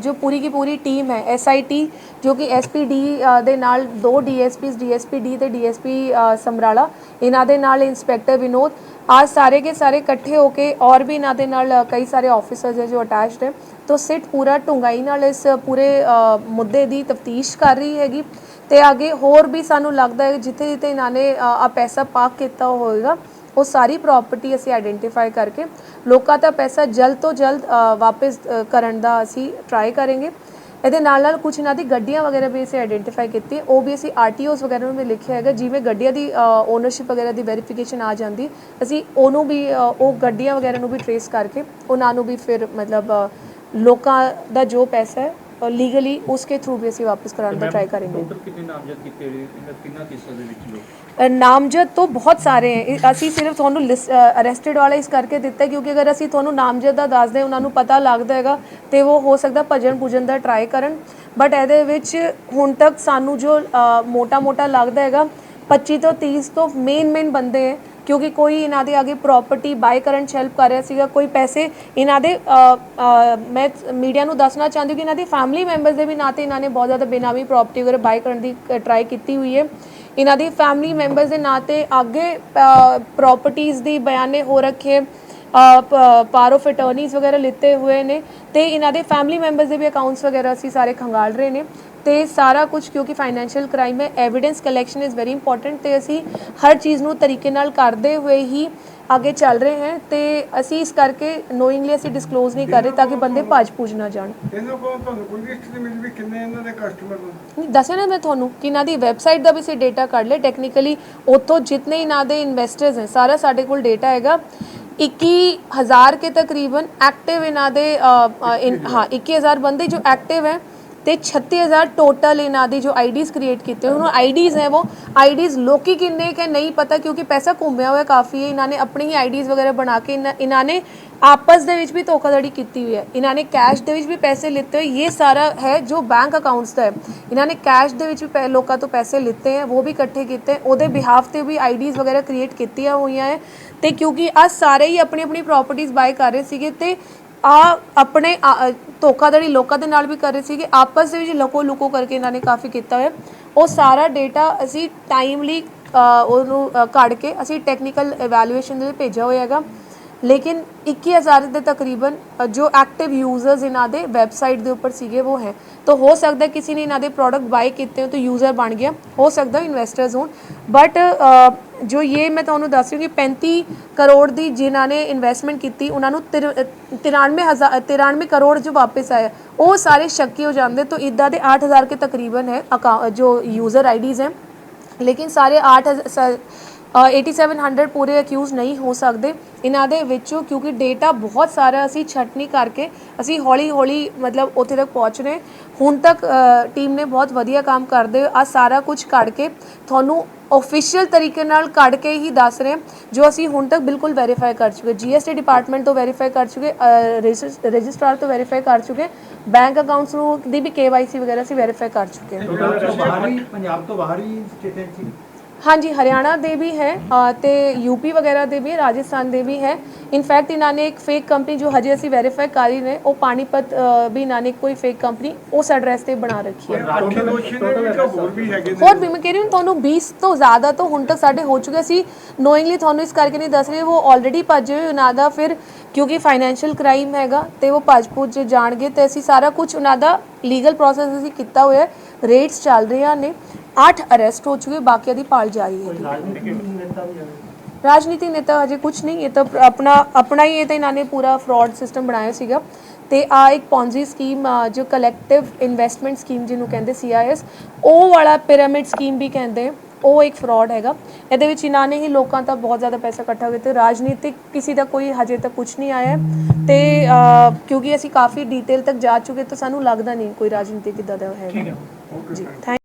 ਜੋ ਪੂਰੀ ਕੀ ਪੂਰੀ ਟੀਮ ਹੈ ਐਸਆਈਟੀ ਜੋ ਕਿ ਐਸਪੀਡੀ ਦੇ ਨਾਲ ਦੋ ਡੀਐਸਪੀਸ ਡੀਐਸਪੀਡੀ ਤੇ ਡੀਐਸਪੀ ਸਮਰਾਲਾ ਇਹਨਾਂ ਦੇ ਨਾਲ ਇੰਸਪੈਕਟਰ ਵਿਨੋਦ ਆ ਸਾਰੇ ਕੇ ਸਾਰੇ ਇਕੱਠੇ ਹੋ ਕੇ ਔਰ ਵੀ ਇਹਨਾਂ ਦੇ ਨਾਲ ਕਈ ਸਾਰੇ ਆਫੀਸਰਸ ਹੈ ਜੋ ਅਟੈਚਡ ਹੈ। ਤੋ ਸਿੱਟ ਪੂਰਾ ਢੁੰਗਾਈ ਨਾਲ ਇਸ ਪੂਰੇ ਮੁੱਦੇ ਦੀ ਤਫਤੀਸ਼ ਕਰ ਰਹੀ ਹੈਗੀ। ਤੇ ਅੱਗੇ ਹੋਰ ਵੀ ਸਾਨੂੰ ਲੱਗਦਾ ਹੈ ਜਿੱਥੇ ਜਿੱਥੇ ਇਹਨਾਂ ਨੇ ਆ ਪੈਸਾ ਪਾਕ ਕੀਤਾ ਹੋਏਗਾ ਉਹ ਸਾਰੀ ਪ੍ਰਾਪਰਟੀ ਅਸੀਂ ਆਇਡੈਂਟੀਫਾਈ ਕਰਕੇ ਲੋਕਾਂ ਦਾ ਪੈਸਾ ਜਲਦ ਤੋਂ ਜਲਦ ਅ, ਵਾਪਸ ਕਰਨ ਦਾ ਅਸੀਂ ਟਰਾਈ ਕਰਾਂਗੇ। ਇਹਦੇ ਨਾਲ ਨਾਲ ਕੁਝ ਇਹਨਾਂ ਦੀ ਗੱਡੀਆਂ ਵਗੈਰਾ ਵੀ ਅਸੀਂ ਆਇਡੈਂਟੀਫਾਈ ਕੀਤੀ। ਉਹ ਵੀ ਅਸੀਂ ਆਰਟੀਓਸ ਵਗੈਰਾ ਨੂੰ ਵੀ ਲਿਖਿਆ ਹੈਗਾ ਜਿਵੇਂ ਗੱਡੀਆਂ ਦੀ ਓਨਰਸ਼ਿਪ ਵਗੈਰਾ ਦੀ ਵੈਰੀਫਿਕੇਸ਼ਨ ਆ ਜਾਂਦੀ ਅਸੀਂ ਉਹਨੂੰ ਵੀ ਉਹ ਗੱਡੀਆਂ ਵਗੈਰਾ ਨੂੰ ਵੀ ਟਰੇਸ ਕਰਕੇ ਉਹਨਾਂ ਨੂੰ ਵੀ ਫਿਰ ਮਤਲਬ ਲੋਕਾਂ ਦਾ ਜੋ ਪੈਸਾ ਹੈ ਲੀਗਲੀ ਉਸਕੇ ਥਰੂ ਵੀ ਅਸੀਂ ਵਾਪਸ ਕਰਾਉਣ ਦਾ ਟਰਾਈ ਕਰਾਂਗੇ। ਟੋਟਲ ਕਿੰਨੇ ਨਾਮਜ਼ਦ ਕੀਤੇ ਇਹਨਾਂ ਤਿੰਨਾਂ ਕੇਸਾਂ ਦੇ ਵਿੱਚ ਲੋਕ? ਨਾਮਜ਼ਦ ਤੋਂ ਬਹੁਤ ਸਾਰੇ ਹੈ। ਅਸੀਂ ਸਿਰਫ ਤੁਹਾਨੂੰ ਅਰੈਸਟਡ ਵਾਲਾ ਇਸ ਕਰਕੇ ਦਿੱਤਾ ਕਿਉਂਕਿ ਅਗਰ ਅਸੀਂ ਤੁਹਾਨੂੰ ਨਾਮਜ਼ਦ ਦਾ ਦੱਸਦੇ ਉਹਨਾਂ ਨੂੰ ਪਤਾ ਲੱਗਦਾ ਹੈਗਾ ਤੇ ਉਹ ਹੋ ਸਕਦਾ ਭਜਨ ਪੂਜਨ ਦਾ ਟਰਾਈ ਕਰਨ। ਬਟ ਇਹਦੇ ਵਿੱਚ ਹੁਣ ਤੱਕ ਸਾਨੂੰ ਜੋ ਮੋਟਾ-ਮੋਟਾ ਲੱਗਦਾ ਹੈਗਾ 25 ਤੋਂ 30 ਤੋਂ ਮੇਨ ਮੇਨ ਬੰਦੇ ਹੈ। ਕਿਉਂਕਿ ਕੋਈ ਇਹਨਾਂ ਦੇ ਅੱਗੇ ਪ੍ਰਾਪਰਟੀ ਬਾਈ ਕਰਨ 'ਚ ਹੈਲਪ ਕਰ ਰਿਹਾ ਸੀਗਾ, ਕੋਈ ਪੈਸੇ ਇਹਨਾਂ ਦੇ ਮੈਂ ਮੀਡੀਆ ਨੂੰ ਦੱਸਣਾ ਚਾਹੁੰਦੀ ਕਿ ਇਹਨਾਂ ਦੀ ਫੈਮਿਲੀ ਮੈਂਬਰਸ ਦੇ ਵੀ ਨਾਤੇ ਇਹਨਾਂ ਨੇ ਬਹੁਤ ਜ਼ਿਆਦਾ ਬੇਨਾਮੀ ਪ੍ਰਾਪਰਟੀ ਵਗੈਰਾ ਬਾਈ ਕਰਨ ਦੀ ਟਰਾਈ ਕੀਤੀ ਹੋਈ ਹੈ। ਇਹਨਾਂ ਦੀ ਫੈਮਿਲੀ ਮੈਂਬਰਸ ਦੇ ਨਾਂ 'ਤੇ ਅੱਗੇ ਪ੍ਰਾਪਰਟੀਆਂ ਦੀ ਬਿਆਨੇ ਹੋ ਰੱਖੇ ਪਾਰ ਆਫ ਅਟਾਰਨੀਜ਼ ਵਗੈਰਾ ਲਿੱਤੇ ਹੋਏ ਨੇ ਤੇ ਇਹਨਾਂ ਦੇ ਫੈਮਿਲੀ ਮੈਂਬਰਸ ਦੇ ਵੀ ਅਕਾਊਂਟਸ ਵਗੈਰਾ ਅਸੀਂ ਸਾਰੇ ਖੰਗਾਲ ਰਹੇ ਨੇ। ਤੇ ਸਾਰਾ ਕੁਝ ਕਿਉਂਕਿ ਫਾਈਨੈਂਸ਼ੀਅਲ ਕ੍ਰਾਈਮ ਹੈ evidence collection is very important ਤੇ ਅਸੀਂ ਹਰ ਚੀਜ਼ ਨੂੰ ਤਰੀਕੇ ਨਾਲ ਕਰਦੇ ਹੋਏ ਹੀ ਅੱਗੇ ਚੱਲ ਰਹੇ ਹਾਂ ਤੇ ਅਸੀਂ ਇਸ ਕਰਕੇ ਨੋਇੰਗਲੀ ਅਸੀਂ ਡਿਸਕਲੋਜ਼ ਨਹੀਂ ਕਰ ਰਹੇ ਤਾਂ ਕਿ ਬੰਦੇ ਭੱਜ ਪੂਜ ਨਾ ਜਾਣ। ਇਹਨਾਂ ਕੋਲ ਤੁਹਾਨੂੰ ਕੋਈ ਲਿਸਟ ਨਹੀਂ ਮਿਲੀ ਵੀ ਕਿੰਨੇ ਇਹਨਾਂ ਦੇ ਕਸਟਮਰ ਨੇ? ਨਹੀਂ ਦੱਸਿਆ ਨਾ ਮੈਂ ਤੁਹਾਨੂੰ ਕਿ ਇਹਨਾਂ ਦੀ ਵੈਬਸਾਈਟ ਦਾ ਵੀ ਅਸੀਂ ਡੇਟਾ ਕੱਢ ਲਿਆ। ਟੈਕਨੀਕਲੀ ਉੱਥੋਂ ਜਿੰਨੇ ਇਹਨਾਂ ਦੇ ਇਨਵੈਸਟਰਸ ਹੈ ਸਾਰਾ ਸਾਡੇ ਕੋਲ ਡੇਟਾ ਹੈਗਾ। 21000 ਕੇ ਤਕਰੀਬਨ ਐਕਟਿਵ ਇਹਨਾਂ ਦੇ ਹਾਂ 21000 ਬੰਦੇ ਜੋ ਐਕਟਿਵ ਹੈ ਤੇ 36000 ਟੋਟਲ ਇਹਨਾਂ ਦੀ ਜੋ ਆਈਡੀਜ਼ ਕ੍ਰੀਏਟ ਕੀਤੇ ਹੋਏ ਉਹਨਾਂ ਆਈਡੀਜ਼ ਹੈ ਉਹ ਆਈਡੀਜ਼ ਲੋਕੀ ਕਿੰਨੇ ਕੇ ਨਹੀਂ ਪਤਾ, ਕਿਉਂਕਿ ਪੈਸਾ ਘੁੰਮਿਆ ਹੋਇਆ ਕਾਫੀ ਹੈ, ਇਹਨਾਂ ਨੇ ਆਪਣੀ ਹੀ ਆਈਡੀਜ਼ ਵਗੈਰਾ ਬਣਾ ਕੇ ਇਹਨਾਂ- ਇਹਨਾਂ ਨੇ ਆਪਸ ਦੇ ਵਿੱਚ ਵੀ ਧੋਖਾਧੜੀ ਕੀਤੀ ਹੋਈ ਹੈ। ਇਹਨਾਂ ਨੇ ਕੈਸ਼ ਦੇ ਵਿੱਚ ਵੀ ਪੈਸੇ ਲਿੱਤੇ ਹੋਏ, ਇਹ ਸਾਰਾ ਹੈ ਜੋ ਬੈਂਕ ਅਕਾਊਂਟਸ ਦਾ ਹੈ। ਇਹਨਾਂ ਨੇ ਕੈਸ਼ ਦੇ ਵਿੱਚ ਵੀ ਪੈ- ਲੋਕਾਂ ਤੋਂ ਪੈਸੇ ਲਿੱਤੇ ਹੈ, ਉਹ ਵੀ ਇਕੱਠੇ ਕੀਤੇ ਉਹਦੇ ਬਿਹਾਫ ਤੇ ਵੀ ਆਈਡੀਜ਼ ਵਗੈਰਾ ਕ੍ਰੀਏਟ ਕੀਤੀਆਂ ਹੋਈਆਂ ਹੈ। ਤੇ ਕਿਉਂਕਿ ਆ ਸਾਰੇ ਹੀ ਆਪਣੀ ਆਪਣੀ ਪ੍ਰਾਪਰਟੀਆਂ ਬਾਏ ਕਰ ਰਹੇ ਸੀਗੇ ਤੇ ਆ ਆਪਣੇ, ਆ- ਧੋਖਾਧੜੀ ਲੋਕਾਂ ਦੇ ਨਾਲ ਵੀ ਕਰ ਰਹੇ ਸੀਗੇ। ਆਪਸ ਦੇ ਵਿੱਚ ਲੁਕੋ ਲੁਕੋ ਕਰਕੇ ਇਹਨਾਂ ਨੇ ਕਾਫੀ ਕੀਤਾ ਹੋਇਆ। ਉਹ ਸਾਰਾ ਡੇਟਾ ਅਸੀਂ ਟਾਈਮਲੀ ਉਹਨੂੰ ਕੱਢ ਕੇ ਅਸੀਂ ਟੈਕਨੀਕਲ ਇਵੈਲੂਏਸ਼ਨ ਦੇ ਲਈ ਭੇਜਿਆ ਹੋਇਆ ਹੈਗਾ। ਲੇਕਿਨ 21000 ਦੇ ਤਕਰੀਬਨ ਜੋ ਐਕਟਿਵ ਯੂਜ਼ਰਸ ਇਹਨਾਂ ਦੇ ਵੈਬਸਾਈਟ ਦੇ ਉੱਪਰ ਸੀਗੇ, ਉਹ ਹੈ। ਤਾਂ ਹੋ ਸਕਦਾ ਕਿਸੇ ਨੇ ਇਹਨਾਂ ਦੇ ਪ੍ਰੋਡਕਟ ਬਾਈ ਕੀਤੇ ਹੋ ਤਾਂ ਯੂਜ਼ਰ ਬਣ ਗਿਆ। ਹੋ ਸਕਦਾ ਇਨਵੈਸਟਰਸ ਹੋਣ। ਬਟ ਜੋ ਇਹ ਮੈਂ ਤੁਹਾਨੂੰ ਦੱਸ ਰਹੀ ਹਾਂ ਕਿ 35 ਕਰੋੜ ਦੀ ਜਿਨ੍ਹਾਂ ਨੇ ਇਨਵੈਸਟਮੈਂਟ ਕੀਤੀ, ਉਹਨਾਂ ਨੂੰ 93000 93 ਕਰੋੜ ਜੋ ਵਾਪਸ ਆਇਆ ਉਹ ਸਾਰੇ ਸ਼ੱਕੀ ਹੋ ਜਾਂਦੇ ਤਾਂ ਇਦਾਂ ਦੇ 8000 ਕੇ ਤਕਰੀਬਨ ਹੈ account- ਜੋ ਯੂਜ਼ਰ ਆਈਡੀਜ਼ ਹੈ। ਲੇਕਿਨ ਸਾਰੇ 8 8700 ਪੂਰੇ ਅਕਿਊਜ਼ ਨਹੀਂ ਹੋ ਸਕਦੇ। ਇਹਨਾਂ ਦੇ ਵਿੱਚੋਂ ਕਿਉਂਕਿ ਡੇਟਾ ਬਹੁਤ ਸਾਰਾ ਅਸੀਂ ਛਟਨੀ ਕਰਕੇ ਅਸੀਂ ਹੌਲੀ ਹੌਲੀ ਮਤਲਬ ਉੱਥੇ ਤੱਕ ਪਹੁੰਚ ਰਹੇ ਹੁਣ ਤੱਕ ਟੀਮ ਨੇ ਬਹੁਤ ਵਧੀਆ ਕੰਮ ਕਰਦੇ। ਆ ਸਾਰਾ ਕੁਝ ਕੱਢ ਕੇ ਤੁਹਾਨੂੰ ਆਫੀਸ਼ੀਅਲ ਤਰੀਕੇ ਨਾਲ ਕੱਢ ਕੇ ਹੀ ਦੱਸ ਰਹੇ ਜੋ ਅਸੀਂ ਹੁਣ ਤੱਕ ਬਿਲਕੁਲ ਵੈਰੀਫਾਈ ਕਰ ਚੁੱਕੇ। ਜੀਐਸਟੀ ਡਿਪਾਰਟਮੈਂਟ ਤੋਂ ਵੈਰੀਫਾਈ ਕਰ ਚੁੱਕੇ ਰਜਿਸਟਰਾਰ ਤੋਂ ਵੈਰੀਫਾਈ ਕਰ ਚੁੱਕੇ। ਬੈਂਕ ਅਕਾਊਂਟਸ ਨੂੰ ਦੀ ਵੀ ਕੇਵਾਈਸੀ ਵਗੈਰਾ ਅਸੀਂ ਵੈਰੀਫਾਈ ਕਰ ਚੁੱਕੇ ਹਾਂ। ਪੰਜਾਬ ਤੋਂ ਬਾਹਰ ਹੀ ਸਟੇਟਾਂ ਸੀ ਹਾਂਜੀ ਹਰਿਆਣਾ ਦੇ ਵੀ ਹੈ ਤੇ ਯੂਪੀ ਵਗੈਰਾ ਦੇ ਵੀ ਰਾਜਸਥਾਨ ਦੇ ਵੀ ਹੈ। ਇਨਫੈਕਟ ਇਹਨਾਂ ਨੇ ਇੱਕ ਫੇਕ ਕੰਪਨੀ ਜੋ ਹਜੇ ਅਸੀਂ ਵੈਰੀਫਾਈ ਕਰ ਹੀ ਰਹੇ ਉਹ ਪਾਣੀਪਤ ਵੀ ਇਹਨਾਂ ਨੇ ਕੋਈ ਫੇਕ ਕੰਪਨੀ ਉਸ ਐਡਰੈਸ ਤੇ ਬਣਾ ਰੱਖੀ ਹੈ। ਹੋਰ ਵੀ ਹੈਗੇ ਨੇ? ਹੋਰ ਵੀ ਮੈਂ ਕਹਿ ਰਹੀ ਹਾਂ ਤੁਹਾਨੂੰ 20 ਤੋਂ ਜ਼ਿਆਦਾ ਤੋਂ ਹੁਣ ਤੱਕ ਸਾਡੇ ਹੋ ਚੁੱਕੇ ਸੀ। ਨੋਇੰਗਲੀ ਤੁਹਾਨੂੰ ਇਸ ਕਰਕੇ ਨਹੀਂ ਦੱਸ ਰਹੇ ਉਹ ਆਲਰੇਡੀ ਭੱਜੇ ਹੋਏ ਉਹਨਾਂ ਦਾ ਫਿਰ ਕਿਉਂਕਿ ਫਾਈਨੈਂਸ਼ੀਅਲ ਕ੍ਰਾਈਮ ਹੈਗਾ ਤੇ ਉਹ ਭੱਜ ਭੁੱਜ ਜਾਣਗੇ ਤੇ ਅਸੀਂ ਸਾਰਾ ਕੁਝ ਉਹਨਾਂ ਦਾ ਲੀਗਲ ਪ੍ਰੋਸੈਸ ਅਸੀਂ ਕੀਤਾ ਹੋਇਆ ਹੈ। ਰੇਟਸ ਚੱਲ ਰਹੀਆਂ ਨੇ। 8 ਅਰੈਸਟ ਹੋ ਚੁੱਕੇ ਬਾਕੀਆਂ ਦੀ ਭਾਲ ਜਾਰੀ ਹੈ। ਰਾਜਨੀਤੀ ਨੇਤਾ ਹਜੇ ਕੁਝ ਨਹੀਂ ਇਹ ਤਾਂ ਆਪਣਾ ਆਪਣਾ ਹੀ ਇਹ ਤਾਂ ਇਹਨਾਂ ਨੇ ਪੂਰਾ ਫਰਾਡ ਸਿਸਟਮ ਬਣਾਇਆ ਸੀਗਾ। ਤੇ ਆ ਇੱਕ ਪੌਂਜੀ ਸਕੀਮ ਜੋ ਕਲੈਕਟਿਵ ਇਨਵੈਸਟਮੈਂਟ ਸਕੀਮ ਜਿਹਨੂੰ ਕਹਿੰਦੇ ਸੀਆਈਐਸ ਉਹ ਵਾਲਾ ਪਿਰਾਮਿਡ ਸਕੀਮ ਵੀ ਕਹਿੰਦੇ ਉਹ ਇੱਕ ਫਰਾਡ ਹੈਗਾ। ਇਹਦੇ ਵਿੱਚ ਇਹਨਾਂ ਨੇ ਹੀ ਲੋਕਾਂ ਦਾ ਬਹੁਤ ਜ਼ਿਆਦਾ ਪੈਸਾ ਇਕੱਠਾ ਕੀਤਾ। ਰਾਜਨੀਤਿਕ ਕਿਸੇ ਦਾ ਕੋਈ ਹਜੇ ਤੱਕ ਕੁਝ ਨਹੀਂ ਆਇਆ। ਹੈ ਤੇ ਕਿਉਂਕਿ ਅਸੀਂ ਕਾਫੀ ਡੀਟੇਲ ਤੱਕ ਜਾ ਚੁੱਕੇ ਤਾਂ ਸਾਨੂੰ ਲੱਗਦਾ ਨਹੀਂ ਕੋਈ ਰਾਜਨੀਤਿਕ ਇਦਾਂ ਦਾ ਹੈਗਾ। ਜੀ। ਥੈਂਕ